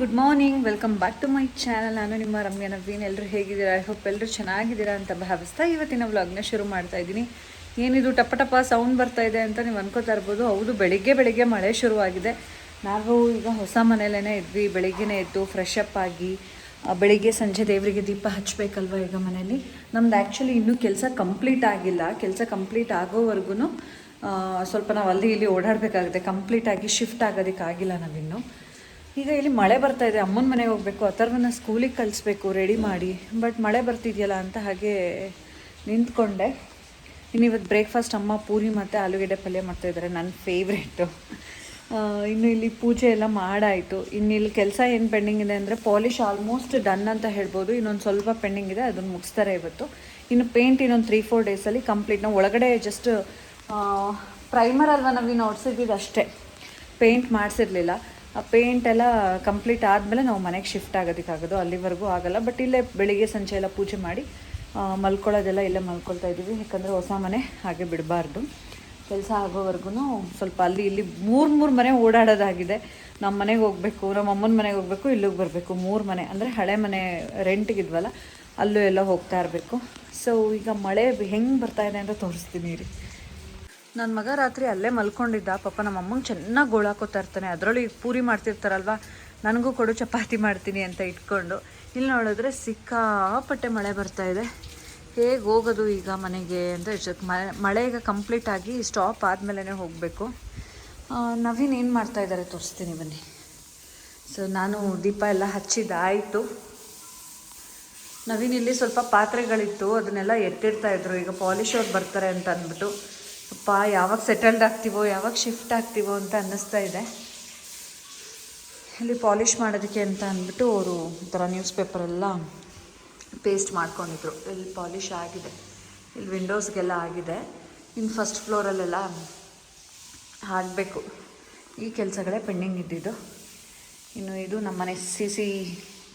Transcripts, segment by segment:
Good morning. Welcome back to my channel. ನಾನು ನಿಮ್ಮ ರಮ್ಯ ನವೀನ್. ಎಲ್ಲರೂ ಹೇಗಿದ್ದೀರಾ? ಐ ಹೋಪ್ ಎಲ್ಲರೂ ಚೆನ್ನಾಗಿದ್ದೀರಾ ಅಂತ ಭಾವಿಸ್ತಾ ಇವತ್ತಿನ ವ್ಲಾಗ್ನ ಶುರು ಮಾಡ್ತಾ ಇದ್ದೀನಿ. ಏನಿದು ಟಪ ಟಪ ಸೌಂಡ್ ಬರ್ತಾ ಇದೆ ಅಂತ ನೀವು ಅನ್ಕೋತಾ ಇರ್ಬೋದು. ಹೌದು, ಬೆಳಿಗ್ಗೆ ಬೆಳಿಗ್ಗೆ ಮಳೆ ಶುರುವಾಗಿದೆ. ನಾವು ಈಗ ಹೊಸ ಮನೆಯಲ್ಲೇ ಇದ್ವಿ. ಬೆಳಿಗ್ಗೆನೇ ಎದ್ದು ಫ್ರೆಶ್ ಅಪ್ ಆಗಿ ಬೆಳಿಗ್ಗೆ ಸಂಜೆ ದೇವರಿಗೆ ದೀಪ ಹಚ್ಚಬೇಕಲ್ವ ಈಗ ಮನೇಲಿ ನಮ್ದು ಆ್ಯಕ್ಚುಲಿ ಇನ್ನೂ ಕೆಲಸ ಕಂಪ್ಲೀಟ್ ಆಗಿಲ್ಲ. ಕೆಲಸ ಕಂಪ್ಲೀಟ್ ಆಗೋವರೆಗೂ ಸ್ವಲ್ಪ ನಾವು ಅಲ್ಲಿ ಇಲ್ಲಿ ಓಡಾಡಬೇಕಾಗುತ್ತೆ. ಕಂಪ್ಲೀಟಾಗಿ ಶಿಫ್ಟ್ ಆಗೋದಕ್ಕಾಗಿಲ್ಲ ನಾವಿನ್ನು. ಈಗ ಇಲ್ಲಿ ಮಳೆ ಬರ್ತಾ ಇದೆ. ಅಮ್ಮನ ಮನೆಗೆ ಹೋಗಬೇಕು. ಅಥರ್ವನ್ನ ಸ್ಕೂಲಿಗೆ ಕಲಿಸ್ಬೇಕು ರೆಡಿ ಮಾಡಿ. ಬಟ್ ಮಳೆ ಬರ್ತಿದೆಯಲ್ಲ ಅಂತ ಹಾಗೆ ನಿಂತ್ಕೊಂಡೆ. ಇನ್ನು ಇವತ್ತು ಬ್ರೇಕ್ಫಾಸ್ಟ್ ಅಮ್ಮ ಪೂರಿ ಮತ್ತು ಆಲೂಗೆಡ್ಡೆ ಪಲ್ಯ ಮಾಡ್ತಾಯಿದ್ದಾರೆ ನನ್ನ ಫೇವ್ರೇಟು ಇನ್ನು ಇಲ್ಲಿ ಪೂಜೆ ಎಲ್ಲ ಮಾಡಾಯಿತು. ಇನ್ನು ಇಲ್ಲಿ ಕೆಲಸ ಏನು ಪೆಂಡಿಂಗ್ ಇದೆ ಅಂದರೆ ಪಾಲಿಶ್ ಆಲ್ಮೋಸ್ಟ್ ಡನ್ ಅಂತ ಹೇಳ್ಬೋದು. ಇನ್ನೊಂದು ಸ್ವಲ್ಪ ಪೆಂಡಿಂಗ್ ಇದೆ. ಅದನ್ನು ಮುಗಿಸ್ತಾರೆ ಇವತ್ತು. ಇನ್ನು ಪೇಂಟ್ ಇನ್ನೊಂದು ತ್ರೀ ಫೋರ್ ಡೇಸಲ್ಲಿ ಕಂಪ್ಲೀಟ್ ನಾವು ಒಳಗಡೆ ಜಸ್ಟ್ ಪ್ರೈಮರ್ ಅಲ್ವಾ ನಾವು ನೋಡ್ಸಿದ್ದು ಅಷ್ಟೇ. ಪೇಂಟ್ ಮಾಡಿಸಿರ್ಲಿಲ್ಲ. ಆ ಪೇಂಟ್ ಎಲ್ಲ ಕಂಪ್ಲೀಟ್ ಆದಮೇಲೆ ನಾವು ಮನೆಗೆ ಶಿಫ್ಟ್ ಆಗೋದಕ್ಕಾಗೋದು, ಅಲ್ಲಿವರೆಗೂ ಆಗಲ್ಲ. ಬಟ್ ಇಲ್ಲೇ ಬೆಳಿಗ್ಗೆ, ಸಂಜೆ ಎಲ್ಲ ಪೂಜೆ ಮಾಡಿ ಮಲ್ಕೊಳ್ಳೋದೆಲ್ಲ ಇಲ್ಲೇ ಮಲ್ಕೊಳ್ತಾ ಇದ್ದೀವಿ. ಯಾಕಂದರೆ ಹೊಸ ಮನೆ ಹಾಗೆ ಬಿಡಬಾರ್ದು. ಕೆಲಸ ಆಗೋವರೆಗೂ ಸ್ವಲ್ಪ ಅಲ್ಲಿ ಇಲ್ಲಿ ಮೂರು ಮೂರು ಮನೆ ಓಡಾಡೋದಾಗಿದೆ. ನಮ್ಮ ಮನೆಗೆ ಹೋಗಬೇಕು ನಮ್ಮ ಅಮ್ಮನ ಮನೆಗೆ ಹೋಗಬೇಕು, ಇಲ್ಲಿಗೆ ಬರಬೇಕು. ಮೂರು ಮನೆ, ಅಂದರೆ ಹಳೆ ಮನೆ ರೆಂಟಿಗಿದ್ವಲ್ಲ ಅಲ್ಲೂ ಎಲ್ಲ ಹೋಗ್ತಾ ಇರಬೇಕು. ಸೊ ಈಗ ಮಳೆ ಹೆಂಗೆ ಬರ್ತಾ ಇದೆ ಅಂತ ತೋರಿಸ್ತೀನಿ ರೀ. ನನ್ನ ಮಗ ರಾತ್ರಿ ಅಲ್ಲೇ ಮಲ್ಕೊಂಡಿದ್ದ. ಪಾಪ ನಮ್ಮ ಅಮ್ಮಂಗೆ ಚೆನ್ನಾಗಿ ಗೋಳಾಕೋತಾ ಇರ್ತಾನೆ. ಅದರಲ್ಲಿ ಪೂರಿ ಮಾಡ್ತಿರ್ತಾರಲ್ವ? ನನಗೂ ಕೊಡು, ಚಪಾತಿ ಮಾಡ್ತೀನಿ ಅಂತ ಇಟ್ಕೊಂಡು. ಇಲ್ಲಿ ನೋಡಿದ್ರೆ ಸಿಕ್ಕಾಪಟ್ಟೆ ಮಳೆ ಬರ್ತಾ ಇದೆ. ಹೇಗೆ ಹೋಗೋದು ಈಗ ಮನೆಗೆ ಅಂತ ಮಳೆ ಮಳೆ ಈಗ ಕಂಪ್ಲೀಟ್ ಆಗಿ ಸ್ಟಾಪ್ ಆದಮೇಲೆ ಹೋಗಬೇಕು. ನವೀನ್ ಏನು ಮಾಡ್ತಾ ಇದ್ದಾರೆ ತೋರಿಸ್ತೀನಿ ಬನ್ನಿ. ಸೊ ನಾನು ದೀಪ ಎಲ್ಲ ಹಚ್ಚಿದ್ದಾಯಿತು. ನವೀನ್ ಇಲ್ಲಿ ಸ್ವಲ್ಪ ಪಾತ್ರೆಗಳಿತ್ತು. ಅದನ್ನೆಲ್ಲ ಎತ್ತಿರ್ತಾ ಇದ್ರು. ಈಗ ಪಾಲಿಶ್ ಅವ್ರು ಬರ್ತಾರೆ ಅಂತ ಅಂದ್ಬಿಟ್ಟು. ಅಪ್ಪ, ಯಾವಾಗ ಸೆಟಲ್ಡ್ ಆಗ್ತೀವೋ, ಯಾವಾಗ ಶಿಫ್ಟ್ ಆಗ್ತೀವೋ ಅಂತ ಅನ್ನಿಸ್ತಾ ಇದೆ. ಇಲ್ಲಿ ಪಾಲಿಷ್ ಮಾಡೋದಕ್ಕೆ ಅಂತ ಅಂದ್ಬಿಟ್ಟು ಅವರು ಈ ಥರ ನ್ಯೂಸ್ ಪೇಪರೆಲ್ಲ ಪೇಸ್ಟ್ ಮಾಡ್ಕೊಂಡಿದ್ರು. ಇಲ್ಲಿ ಪಾಲಿಷ್ ಆಗಿದೆ. ಇಲ್ಲಿ ವಿಂಡೋಸ್ಗೆಲ್ಲ ಆಗಿದೆ. ಇನ್ನು ಫಸ್ಟ್ ಫ್ಲೋರಲ್ಲೆಲ್ಲ ಆಗಬೇಕು ಈ ಕೆಲಸಗಳೇ ಪೆಂಡಿಂಗ್ ಇದ್ದಿದ್ದು. ಇನ್ನು ಇದು ನಮ್ಮನೆ C C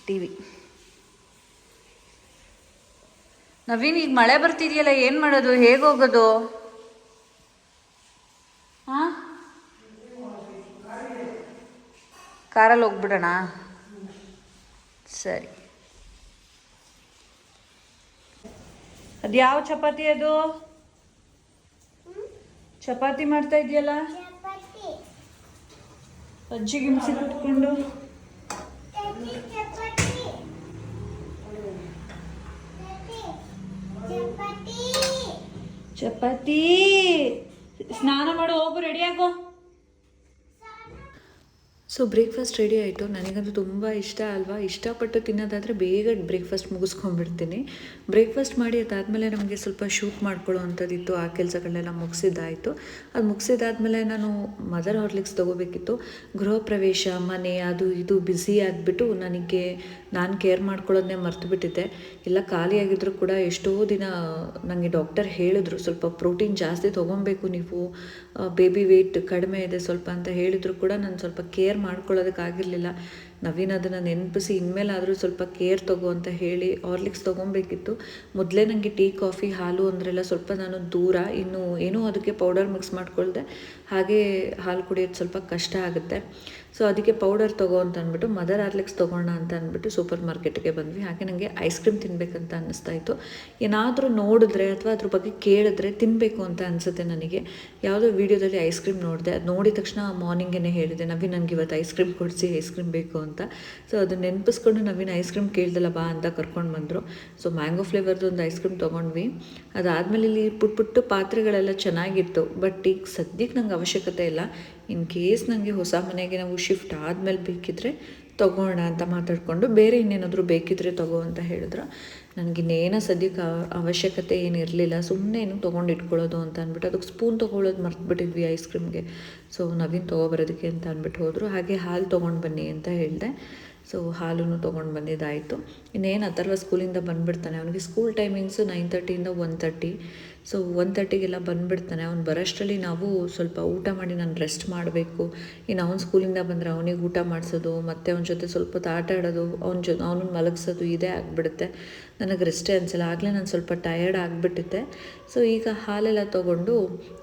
T V. Naveen, ಈಗ ಮಳೆ ಬರ್ತಿದೆಯಲ್ಲ, ಏನು ಮಾಡೋದು? ಹೇಗೆ ಹೋಗೋದು? ಹಾಂ ಕಾರಲ್ಲಿ ಹೋಗ್ಬಿಡೋಣ. ಸರಿ. ಅದು ಯಾವ ಚಪಾತಿ ಅದು? ಚಪಾತಿ ಮಾಡ್ತಾ ಇದೆಯಲ್ಲ ಅಜ್ಜಿ ಗಿಮ್ಸಿ ಕುತ್ಕೊಂಡು. ಚಪಾತಿ. ಸ್ನಾನ ಮಾಡು ಹೋಗು ರೆಡಿ ಆಗೋ. ಸೊ ಬ್ರೇಕ್ಫಾಸ್ಟ್ ರೆಡಿ ಆಯಿತು. ನನಗಂತೂ ತುಂಬ ಇಷ್ಟ ಅಲ್ವಾ? ಇಷ್ಟಪಟ್ಟು ತಿನ್ನೋದಾದರೆ ಬೇಗ ಬ್ರೇಕ್ಫಾಸ್ಟ್ ಮುಗಿಸ್ಕೊಂಡ್ಬಿಡ್ತೀನಿ. ಬ್ರೇಕ್ಫಾಸ್ಟ್ ಮಾಡಿ ಅದಾದಮೇಲೆ ನಮಗೆ ಸ್ವಲ್ಪ ಶೂಟ್ ಮಾಡ್ಕೊಳ್ಳೋ ಅಂಥದ್ದಿತ್ತು ಆ ಕೆಲಸಗಳನ್ನೆಲ್ಲ ಮುಗಿಸಿದ್ದಾಯಿತು. ಅದು ಮುಗಿಸಿದಾದ್ಮೇಲೆ ನಾನು ಮದರ್ ಹಾರ್ಲಿಕ್ಸ್ ತೊಗೋಬೇಕಿತ್ತು. ಗೃಹ ಪ್ರವೇಶ, ಮನೆ, ಅದು ಇದು ಬ್ಯುಸಿ ಆಗಿಬಿಟ್ಟು ನನಗೆ ನಾನು ಕೇರ್ ಮಾಡ್ಕೊಳ್ಳೋದನ್ನೇ ಮರ್ತುಬಿಟ್ಟಿದ್ದೆ. ಎಲ್ಲ ಖಾಲಿಯಾಗಿದ್ದರೂ ಕೂಡ ಎಷ್ಟೋ ದಿನ ನನಗೆ ಡಾಕ್ಟರ್ ಹೇಳಿದ್ರು, ಸ್ವಲ್ಪ ಪ್ರೋಟೀನ್ ಜಾಸ್ತಿ ತೊಗೊಬೇಕು ನೀವು. ಬೇಬಿ ವೆಯ್ಟ್ ಕಡಿಮೆ ಇದೆ ಸ್ವಲ್ಪ ಅಂತ ಹೇಳಿದ್ರು ಕೂಡ ನಾನು ಸ್ವಲ್ಪ ಕೇರ್ ಮಾಡ್ಕೊಳ್ಳೋದಕ್ಕಾಗಿರಲಿಲ್ಲ. ನವೀನ್ ಅದನ್ನು ನೆನಪಿಸಿ, ಇನ್ಮೇಲಾದರೂ ಸ್ವಲ್ಪ ಕೇರ್ ತಗೋ ಅಂತ ಹೇಳಿ ಹಾರ್ಲಿಕ್ಸ್ ತೊಗೊಬೇಕಿತ್ತು. ಮೊದಲೇ ನನಗೆ ಟೀ, ಕಾಫಿ, ಹಾಲು ಅಂದ್ರೆಲ್ಲ ಸ್ವಲ್ಪ ನಾನು ದೂರ, ಇನ್ನು ಏನೂ ಅದಕ್ಕೆ ಪೌಡರ್ ಮಿಕ್ಸ್ ಮಾಡ್ಕೊಳ್ಳದೆ ಹಾಗೆ ಹಾಲು ಕುಡಿಯೋದು ಸ್ವಲ್ಪ ಕಷ್ಟ ಆಗುತ್ತೆ. ಸೊ ಅದಕ್ಕೆ ಪೌಡರ್ ತಗೋ ಅಂತ ಅಂದ್ಬಿಟ್ಟು ಮದರ್ ಆರ್ಲಿಕ್ಸ್ ತೊಗೋಣ ಅಂತ ಅಂದ್ಬಿಟ್ಟು ಸೂಪರ್ ಮಾರ್ಕೆಟ್ಗೆ ಬಂದ್ವಿ. ಹಾಗೆ ನನಗೆ ಐಸ್ ಕ್ರೀಮ್ ತಿನ್ನಬೇಕಂತ ಅನ್ನಿಸ್ತಾ ಇತ್ತು. ಏನಾದರೂ ನೋಡಿದ್ರೆ ಅಥವಾ ಅದ್ರ ಬಗ್ಗೆ ಕೇಳಿದ್ರೆ ತಿನ್ನಬೇಕು ಅಂತ ಅನಿಸುತ್ತೆ ನನಗೆ. ಯಾವುದೋ ವೀಡಿಯೋದಲ್ಲಿ ಐಸ್ ಕ್ರೀಮ್ ನೋಡಿದೆ. ಅದು ನೋಡಿದ ತಕ್ಷಣ ಮಾರ್ನಿಂಗೇ ಹೇಳಿದೆ, ನವೀನ್ ನನಗೆ ಇವತ್ತು ಐಸ್ ಕ್ರೀಮ್ ಕೊಡಿಸಿ ಐಸ್ ಕ್ರೀಮ್ ಬೇಕು ಅಂತ. ಸೊ ಅದು ನೆನಪಿಸ್ಕೊಂಡು ನವೀನ್ ಐಸ್ ಕ್ರೀಮ್ ಕೇಳ್ದಲ್ಲ ಬಾ ಅಂತ ಕರ್ಕೊಂಡು ಬಂದರು. ಸೊ ಮ್ಯಾಂಗೋ ಫ್ಲೇವರ್ದು ಒಂದು ಐಸ್ ಕ್ರೀಮ್ ತೊಗೊಂಡ್ವಿ. ಅದಾದಮೇಲೆ ಇಲ್ಲಿ ಪುಟ್ಟ ಪುಟ್ಟು ಪಾತ್ರೆಗಳೆಲ್ಲ ಚೆನ್ನಾಗಿತ್ತು. ಬಟ್ ಈಗ ಸದ್ಯಕ್ಕೆ ನಂಗೆ ಅವಶ್ಯಕತೆ ಇಲ್ಲ. ಇನ್ ಕೇಸ್ ನನಗೆ ಹೊಸ ಮನೆಗೆ ನಾವು ಶಿಫ್ಟ್ ಆದಮೇಲೆ ಬೇಕಿದ್ರೆ ತಗೋಣ ಅಂತ ಮಾತಾಡಿಕೊಂಡು ಬೇರೆ ಇನ್ನೇನಾದರೂ ಬೇಕಿದ್ರೆ ತಗೋ ಅಂತ ಹೇಳಿದ್ರು. ನನಗಿನ್ನೇನೋ ಸದ್ಯಕ್ಕೆ ಅವ- ಅವಶ್ಯಕತೆ ಏನು ಇರಲಿಲ್ಲ ಸುಮ್ಮನೆ ಏನು ತೊಗೊಂಡು ಇಟ್ಕೊಳ್ಳೋದು ಅಂತ ಅಂದ್ಬಿಟ್ಟು ಅದಕ್ಕೆ ಸ್ಪೂನ್ ತೊಗೊಳ್ಳೋದು ಮರ್ತುಬಿಟ್ಟಿದ್ವಿ ಐಸ್ ಕ್ರೀಮ್ಗೆ. ಸೊ ನವೀನ್ ತೊಗೊಬರೋದಕ್ಕೆ ಅಂತ ಅಂದ್ಬಿಟ್ಟು ಹೋದರು. ಹಾಗೆ ಹಾಲು ತೊಗೊಂಡು ಬನ್ನಿ ಅಂತ ಹೇಳಿದೆ. ಸೊ ಹಾಲೂ ತೊಗೊಂಡು ಬಂದಿದ್ದಾಯಿತು. ಇನ್ನೇನು ಅಥರ್ವ ಸ್ಕೂಲಿಂದ ಬಂದುಬಿಡ್ತಾನೆ. ಅವನಿಗೆ ಸ್ಕೂಲ್ ಟೈಮಿಂಗ್ಸು ನೈನ್ ತರ್ಟಿಯಿಂದ ಒನ್ ತರ್ಟಿ ಸೊ ಒನ್ ತರ್ಟಿಗೆಲ್ಲ ಬಂದುಬಿಡ್ತಾನೆ. ಅವ್ನು ಬರೋಷ್ಟರಲ್ಲಿ ನಾವು ಸ್ವಲ್ಪ ಊಟ ಮಾಡಿ ನಾನು ರೆಸ್ಟ್ ಮಾಡಬೇಕು. ಇನ್ನು ಅವ್ನು ಸ್ಕೂಲಿಂದ ಬಂದರೆ ಅವನಿಗೆ ಊಟ ಮಾಡಿಸೋದು, ಮತ್ತು ಅವನ ಜೊತೆ ಸ್ವಲ್ಪ ಹೊತ್ತು ಆಟ ಆಡೋದು, ಅವ್ನ ಜೊ ಅವನನ್ನು ಮಲಗಿಸೋದು ಇದೇ ಆಗಿಬಿಡುತ್ತೆ. ನನಗೆ ರೆಸ್ಟೇ ಅನಿಸಲ್ಲ. ಆಗಲೇ ನಾನು ಸ್ವಲ್ಪ ಟಯರ್ಡ್ ಆಗಿಬಿಟ್ಟಿದ್ದೆ. ಸೊ ಈಗ ಹಾಲೆಲ್ಲ ತೊಗೊಂಡು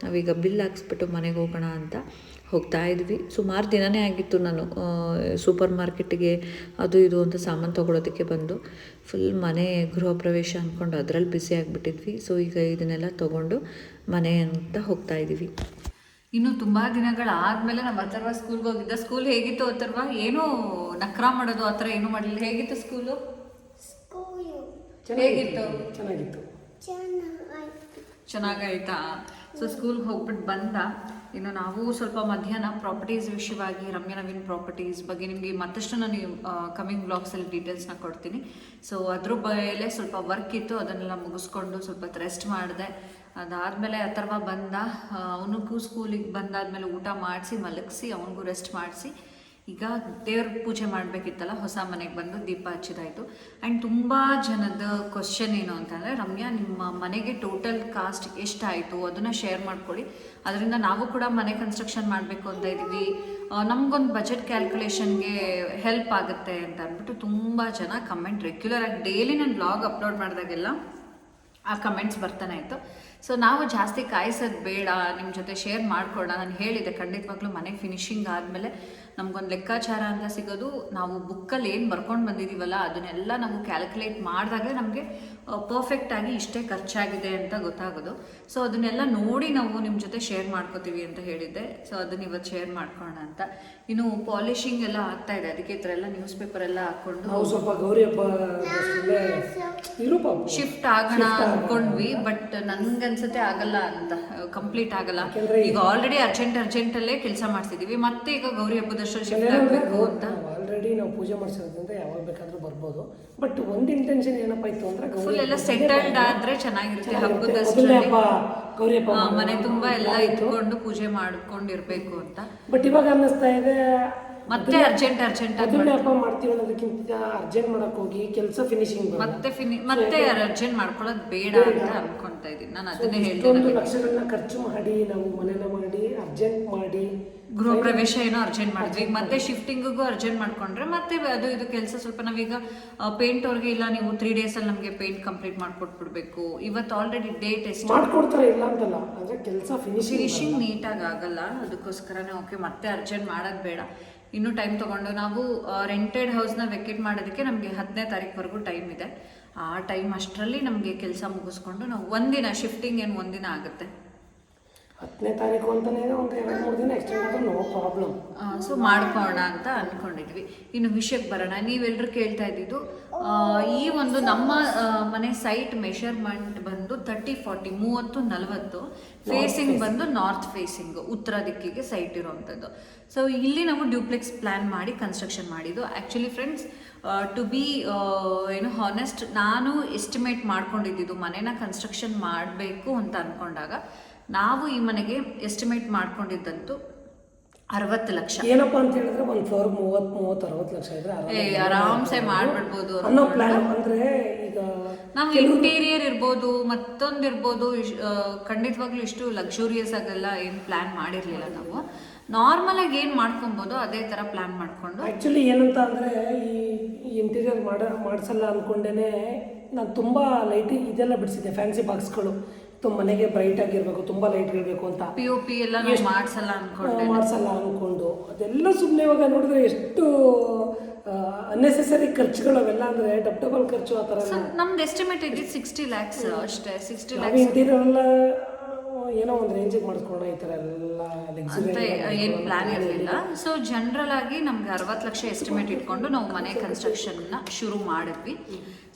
ನಾವೀಗ ಬಿಲ್ ಹಾಕ್ಸ್ಬಿಟ್ಟು ಮನೆಗೆ ಹೋಗೋಣ ಅಂತ. ಹೋಗ್ತಾ ಇದ್ವಿ. ಸುಮಾರು ದಿನನೇ ಆಗಿತ್ತು ನಾನು ಸೂಪರ್ ಮಾರ್ಕೆಟಿಗೆ ಅದು ಇದು ಅಂತ ಸಾಮಾನು ತೊಗೊಳೋದಕ್ಕೆ ಬಂದು. ಫುಲ್ ಮನೆ ಗೃಹ ಪ್ರವೇಶ ಅಂದ್ಕೊಂಡು ಅದರಲ್ಲಿ ಬಿಸಿ ಆಗಿಬಿಟ್ಟಿದ್ವಿ. ಸೊ ಈಗ ಇದನ್ನೆಲ್ಲ ತೊಗೊಂಡು ಮನೆ ಅಂತ ಹೋಗ್ತಾ ಇದ್ದೀವಿ ಇನ್ನು ತುಂಬ ದಿನಗಳಾದಮೇಲೆ ನಮ್ಮ ಅಥರ್ವ ಸ್ಕೂಲ್ಗೆ ಹೋಗಿದ್ದ. ಸ್ಕೂಲ್ ಹೇಗಿತ್ತು ಅಥರ್ವ? ಏನೂ ನಕ್ರ ಮಾಡೋದು ಆ ಥರ ಏನೂ ಮಾಡಲಿಲ್ಲ. ಹೇಗಿತ್ತು ಸ್ಕೂಲು ಹೇಗಿತ್ತು? ಚೆನ್ನಾಗಿತ್ತು. ಚೆನ್ನಾಗಾಯ್ತಾ? ಸೊ ಸ್ಕೂಲ್ಗೆ ಹೋಗ್ಬಿಟ್ಟು ಬಂದ. ಇನ್ನು ನಾವು ಸ್ವಲ್ಪ ಮಧ್ಯಾಹ್ನ ಪ್ರಾಪರ್ಟೀಸ್ ವಿಷಯವಾಗಿ ರಮ್ಯ ನವೀನ್ ಪ್ರಾಪರ್ಟೀಸ್ ಬಗ್ಗೆ ನಿಮಗೆ ಮತ್ತಷ್ಟು ನಾನು ಕಮಿಂಗ್ ಬ್ಲಾಗ್ಸಲ್ಲಿ ಡೀಟೇಲ್ಸ್ನ ಕೊಡ್ತೀನಿ. ಸೊ ಅದ್ರ ಮೇಲೆ ಸ್ವಲ್ಪ ವರ್ಕ್ ಇತ್ತು, ಅದನ್ನೆಲ್ಲ ಮುಗಿಸ್ಕೊಂಡು ಸ್ವಲ್ಪ ರೆಸ್ಟ್ ಮಾಡಿದೆ. ಅದಾದಮೇಲೆ ಅಥರ್ವ ಬಂದ ಅವನಿಗೂ ಸ್ಕೂಲಿಗೆ ಬಂದಾದ್ಮೇಲೆ ಊಟ ಮಾಡಿಸಿ, ಮಲಗಿಸಿ, ಅವನಿಗೂ ರೆಸ್ಟ್ ಮಾಡಿಸಿ. ಈಗ ದೇವ್ರ ಪೂಜೆ ಮಾಡಬೇಕಿತ್ತಲ್ಲ, ಹೊಸ ಮನೆಗೆ ಬಂದು ದೀಪ ಹಚ್ಚಿದಾಯಿತು. ಆ್ಯಂಡ್ ತುಂಬ ಜನದ ಕ್ವಶನ್ ಏನು ಅಂತಂದರೆ, ರಮ್ಯಾ, ನಿಮ್ಮ ಮನೆಗೆ ಟೋಟಲ್ ಕಾಸ್ಟ್ ಎಷ್ಟಾಯಿತು? ಅದನ್ನು ಶೇರ್ ಮಾಡ್ಕೊಳ್ಳಿ. ಅದರಿಂದ ನಾವು ಕೂಡ ಮನೆ ಕನ್ಸ್ಟ್ರಕ್ಷನ್ ಮಾಡಬೇಕು ಅಂತ ಇದ್ದೀವಿ. ನಮಗೊಂದು ಬಜೆಟ್ ಕ್ಯಾಲ್ಕುಲೇಷನ್ಗೆ ಹೆಲ್ಪ್ ಆಗುತ್ತೆ ಅಂತ ಅಂದ್ಬಿಟ್ಟು ತುಂಬ ಜನ ಕಮೆಂಟ್ ರೆಗ್ಯುಲರ್ ಆಗಿ ಡೈಲಿ ನಾನು ಬ್ಲಾಗ್ ಅಪ್ಲೋಡ್ ಮಾಡಿದಾಗೆಲ್ಲ ಆ ಕಮೆಂಟ್ಸ್ ಬರ್ತಾನೆ ಇತ್ತು. ಸೊ ನಾವು ಜಾಸ್ತಿ ಕಾಯಿಸೋದು ಬೇಡ ನಿಮ್ಮ ಜೊತೆ ಶೇರ್ ಮಾಡಿಕೊಡೋಣ. ನಾನು ಹೇಳಿದೆ, ಖಂಡಿತವಾಗ್ಲೂ ಮನೆ ಫಿನಿಶಿಂಗ್ ಆದಮೇಲೆ ನಮಗೊಂದು ಲೆಕ್ಕಾಚಾರ ಅಂತ ಸಿಗೋದು ನಾವು ಬುಕ್ಕಲ್ಲಿ ಏನು ಬರ್ಕೊಂಡು ಬಂದಿದ್ದೀವಲ್ಲ ಅದನ್ನೆಲ್ಲ ನಾವು ಕ್ಯಾಲ್ಕುಲೇಟ್ ಮಾಡಿದಾಗಲೇ ನಮಗೆ ಪರ್ಫೆಕ್ಟಾಗಿ ಇಷ್ಟೇ ಖರ್ಚಾಗಿದೆ ಅಂತ ಗೊತ್ತಾಗೋದು. ಸೊ ಅದನ್ನೆಲ್ಲ ನೋಡಿ ನಾವು ನಿಮ್ಮ ಜೊತೆ ಶೇರ್ ಮಾಡ್ಕೋತೀವಿ ಅಂತ ಹೇಳಿದ್ದೆ. ಸೊ ಅದನ್ನ ಇವತ್ತು ಶೇರ್ ಮಾಡ್ಕೊಳ್ಳೋಣ ಅಂತ. ಇನ್ನು ಪಾಲಿಶಿಂಗ್ ಎಲ್ಲ ಆಗ್ತಾ ಇದೆ. ಅದಕ್ಕೆ ಈ ಥರ ಎಲ್ಲ ನ್ಯೂಸ್ ಪೇಪರ್ ಎಲ್ಲ ಹಾಕೊಂಡು ಸ್ವಲ್ಪ ಗೌರಿ ಶಿಫ್ಟ್ ಆಗೋಣ ಅಂದ್ಕೊಂಡ್ವಿ ಬಟ್ ನನ್ಗನ್ಸುತ್ತೆ ಆಗಲ್ಲ ಅಂತ. ಕಂಪ್ಲೀಟ್ ಆಗಲ್ಲ. ಈಗ ಆಲ್ರೆಡಿ ಅರ್ಜೆಂಟ್ ಅರ್ಜೆಂಟ್ ಅಲ್ಲೇ ಕೆಲಸ ಮಾಡ್ತಿದೀವಿ. ಮತ್ತೆ ಈಗ ಗೌರಿ ಹಬ್ಬದಷ್ಟು ಶಿಫ್ಟ್ ಆಗಬೇಕು ಅಂತ. ಆಲ್ರೆಡಿ ನಾವು ಪೂಜೆ ಮಾಡಿಸಿರೋದ್ರಿಂದ ಯಾವಾಗ ಬೇಕಾದರೂ ಬರ್ಬೋದು. ಬಟ್ ಒಂದು ಇಂಟೆನ್ಷನ್ ಏನಪ್ಪ ಇತ್ತು ಅಂದ್ರೆ ಫುಲ್ ಎಲ್ಲ ಸೆಟಲ್ಡ್ ಆದ್ರೆ ಚೆನ್ನಾಗಿರುತ್ತೆ ಹಬ್ಬದ ಗೌರಿ ಹಬ್ಬ ಮನೆ ತುಂಬಾ ಎಲ್ಲ ಇಟ್ಕೊಂಡು ಪೂಜೆ ಮಾಡ್ಕೊಂಡಿರ್ಬೇಕು ಅಂತ. ಬಟ್ ಇವಾಗ ಅನ್ನಿಸ್ತಾ ಇದೆ ಮತ್ತೆ ಅರ್ಜೆಂಟ್ ಅರ್ಜೆಂಟ್ ಮೊದಲನೇ ಹಬ್ಬ ಮಾಡ್ತೀವಿ ಅನ್ನೋದಕ್ಕಿಂತ ಅರ್ಜೆಂಟ್ ಮಾಡಕ್ ಹೋಗಿ ಕೆಲಸ ಫಿನಿಶಿಂಗ್ ಮತ್ತೆ ಫಿನಿ ಮತ್ತೆ ಅರ್ಜೆಂಟ್ ಮಾಡ್ಕೊಳ್ಳೋದು ಬೇಡ ಅಂತ ಅನ್ಕೊಂತಾ ಇದೀನಿ. ನಾನು ಅದನ್ನೇ ಹೇಳ್ತೀನಿ ಲಕ್ಷಗಳನ್ನ ಖರ್ಚು ಮಾಡಿ ನಾವು ಮನೆನ ಮಾಡಿ ಅರ್ಜೆಂಟ್ ಮಾಡಿ ಗೃಹ ಪ್ರವೇಶ ಏನೋ ಅರ್ಜೆಂಟ್ ಮಾಡಿದ್ವಿ. ಮತ್ತೆ ಶಿಫ್ಟಿಂಗಿಗೂ ಅರ್ಜೆಂಟ್ ಮಾಡ್ಕೊಂಡ್ರೆ ಮತ್ತೆ ಅದು ಇದು ಕೆಲಸ ಸ್ವಲ್ಪ ನಾವೀಗ ಪೇಂಟ್ ಅವ್ರಿಗೆ ಇಲ್ಲ ನೀವು ತ್ರೀ ಡೇಸ್ ಅಲ್ಲಿ ನಮಗೆ ಪೇಂಟ್ ಕಂಪ್ಲೀಟ್ ಮಾಡ್ಕೊಟ್ಬಿಡ್ಬೇಕು. ಇವತ್ತು ಆಲ್ರೆಡಿ ಡೇಟ್ ಎಷ್ಟು ಮಾಡ್ಕೊಡ್ತಾರೆ ಇಲ್ಲ ಅಂತಲ್ಲ ಅಂದ್ರೆ ಕೆಲಸ ಫಿನಿಶಿಂಗ್ ಫಿನಿಶಿಂಗ್ ನೀಟಾಗಿ ಆಗಲ್ಲ. ಅದಕ್ಕೋಸ್ಕರನೇ ಓಕೆ ಮತ್ತೆ ಅರ್ಜೆಂಟ್ ಮಾಡೋದು ಬೇಡ. ಇನ್ನೂ ಟೈಮ್ ತೊಗೊಂಡು ನಾವು ರೆಂಟೆಡ್ ಹೌಸ್ನ ವೆಕೇಟ್ ಮಾಡೋದಕ್ಕೆ ನಮಗೆ ಹತ್ತನೇ ತಾರೀಕುವರೆಗೂ ಟೈಮ್ ಇದೆ. ಆ ಟೈಮ್ ಅಷ್ಟರಲ್ಲಿ ನಮಗೆ ಕೆಲಸ ಮುಗಿಸ್ಕೊಂಡು ನಾವು ಒಂದಿನ ಶಿಫ್ಟಿಂಗ್ ಏನು ಒಂದಿನ ಆಗುತ್ತೆ. ಹತ್ತನೇ ತಾರೀಕು ಅಂತಲೇ ಒಂದು ಎರಡು ಮೂರು ದಿನ ಎಕ್ಸ್ಟೆಂಡ್ ಆದ್ರೆ ನೋ ಪ್ರಾಬ್ಲಮ್ ಸೊ ಮಾಡ್ಕೋಣ ಅಂತ ಅಂದ್ಕೊಂಡಿದ್ವಿ ಇನ್ನು ವಿಷಯಕ್ಕೆ ಬರೋಣ. ನೀವೆಲ್ಲರೂ ಕೇಳ್ತಾ ಇದ್ದಿದ್ದು ಈ ಒಂದು ನಮ್ಮ ಮನೆ ಸೈಟ್ ಮೆಷರ್ಮೆಂಟ್ ಬಂದು ತರ್ಟಿ ಫಾರ್ಟಿ ಮೂವತ್ತು ನಲವತ್ತು ಫೇಸಿಂಗ್ ಬಂದು ನಾರ್ತ್ ಫೇಸಿಂಗ್ ಉತ್ತರ ದಿಕ್ಕಿಗೆ ಸೈಟ್ ಇರುವಂಥದ್ದು. ಸೊ ಇಲ್ಲಿ ನಾವು ಡ್ಯೂಪ್ಲೆಕ್ಸ್ ಪ್ಲ್ಯಾನ್ ಮಾಡಿ ಕನ್ಸ್ಟ್ರಕ್ಷನ್ ಮಾಡಿದ್ದು. ಆ್ಯಕ್ಚುಲಿ ಫ್ರೆಂಡ್ಸ್ ಟು ಬಿ ಏನು ಹಾನೆಸ್ಟ್ ನಾನು ಎಸ್ಟಿಮೇಟ್ ಮಾಡ್ಕೊಂಡಿದ್ದು ಮನೇನ ಕನ್ಸ್ಟ್ರಕ್ಷನ್ ಮಾಡಬೇಕು ಅಂತ ಅಂದ್ಕೊಂಡಾಗ ನಾವು ಈ ಮನೆಗೆ ಎಸ್ಟಿಮೇಟ್ ಮಾಡ್ಕೊಂಡಿದ್ದಂತೂ ಅರವತ್ತು ಲಕ್ಷ. ಏನಪ್ಪ ಅಂತ ಹೇಳಿದ್ರೆ ಒಂದು ಫ್ಲೋರ್ ಮೂವತ್ತು ಮೂವತ್ತು ಅರವತ್ತು ಲಕ್ಷ ಇದ್ರೆ ಆರಾಮ್ಸೆ ಮಾಡ್ಬಿಡ್ಬೋದು ಅನ್ನೋ ಪ್ಲಾನ್ ಅಂದ್ರೆ ಈಗ ನಾವು ಇಂಟೀರಿಯರ್ ಇರ್ಬೋದು ಮತ್ತೊಂದು ಇರ್ಬೋದು ಖಂಡಿತವಾಗ್ಲೂ ಇಷ್ಟು ಲಕ್ಸುರಿಯಸ್ ಆಗೆಲ್ಲ ಏನು ಪ್ಲಾನ್ ಮಾಡಿರಲಿಲ್ಲ ನಾವು. ನಾರ್ಮಲ್ ಆಗಿ ಏನು ಮಾಡ್ಕೊಬೋದು ಅದೇ ಥರ ಪ್ಲಾನ್ ಮಾಡ್ಕೊಂಡು. ಆ್ಯಕ್ಚುಲಿ ಏನಂತ ಅಂದರೆ ಈ ಇಂಟೀರಿಯರ್ ಮಾಡ ಮಾಡಿಸಲ್ಲ ಅಂದ್ಕೊಂಡೇನೆ ನಾನು ತುಂಬ ಲೈಟಿಂಗ್ ಇದೆಲ್ಲ ಬಿಡಿಸಿದ್ದೆ ಫ್ಯಾನ್ಸಿ ಬಾಕ್ಸ್ಗಳು ತುಂಬ ಮನೆಗೆ ಬ್ರೈಟ್ ಆಗಿರಬೇಕು ತುಂಬ ಲೈಟ್ ಇರಬೇಕು ಅಂತ. ಪಿ ಒ ಪಿ ಎಲ್ಲ ಮಾಡ್ಸಲ್ಲ ಅನ್ಕೊಂಡು. ಮಾಡಿಸಲ್ಲ ಅಂದ್ಕೊಂಡು ಅದೆಲ್ಲ ಸುಮ್ಮನೆ ಇವಾಗ ನೋಡಿದ್ರೆ ಎಷ್ಟು ಅನ್ನೆಸೆಸರಿ ಖರ್ಚುಗಳು ಅವೆಲ್ಲ ಅಂದರೆ ಡಬ್ ಡಬಲ್ ಖರ್ಚು ಆ ಥರ ನಮ್ದು ಎಸ್ಟಿಮೇಟ್ ಇದ್ದಿದ್ದು ಸಿಕ್ಸ್ಟಿ ಲ್ಯಾಕ್ಸ್ ಅಷ್ಟೇ. ಸಿಕ್ಸ್ಟಿ ಲ್ಯಾಕ್ಸ್ ಇಂಟೀರಿಯರ್ ಎಲ್ಲ ಏನೋ ಒಂದು ರೇಂಜಿಗೆ ಮಾಡಿಸ್ಕೊಳ್ಳೋಣ ಈ ಥರ ಎಲ್ಲ ಏನು ಪ್ಲಾನ್ ಇರಲಿಲ್ಲ. ಸೊ ಜನರಲ್ ಆಗಿ ನಮ್ಗೆ ಅರವತ್ತು ಲಕ್ಷ ಎಸ್ಟಿಮೇಟ್ ಇಟ್ಕೊಂಡು ನಾವು ಮನೆ ಕನ್ಸ್ಟ್ರಕ್ಷನ್ನ ಶುರು ಮಾಡಿದ್ವಿ.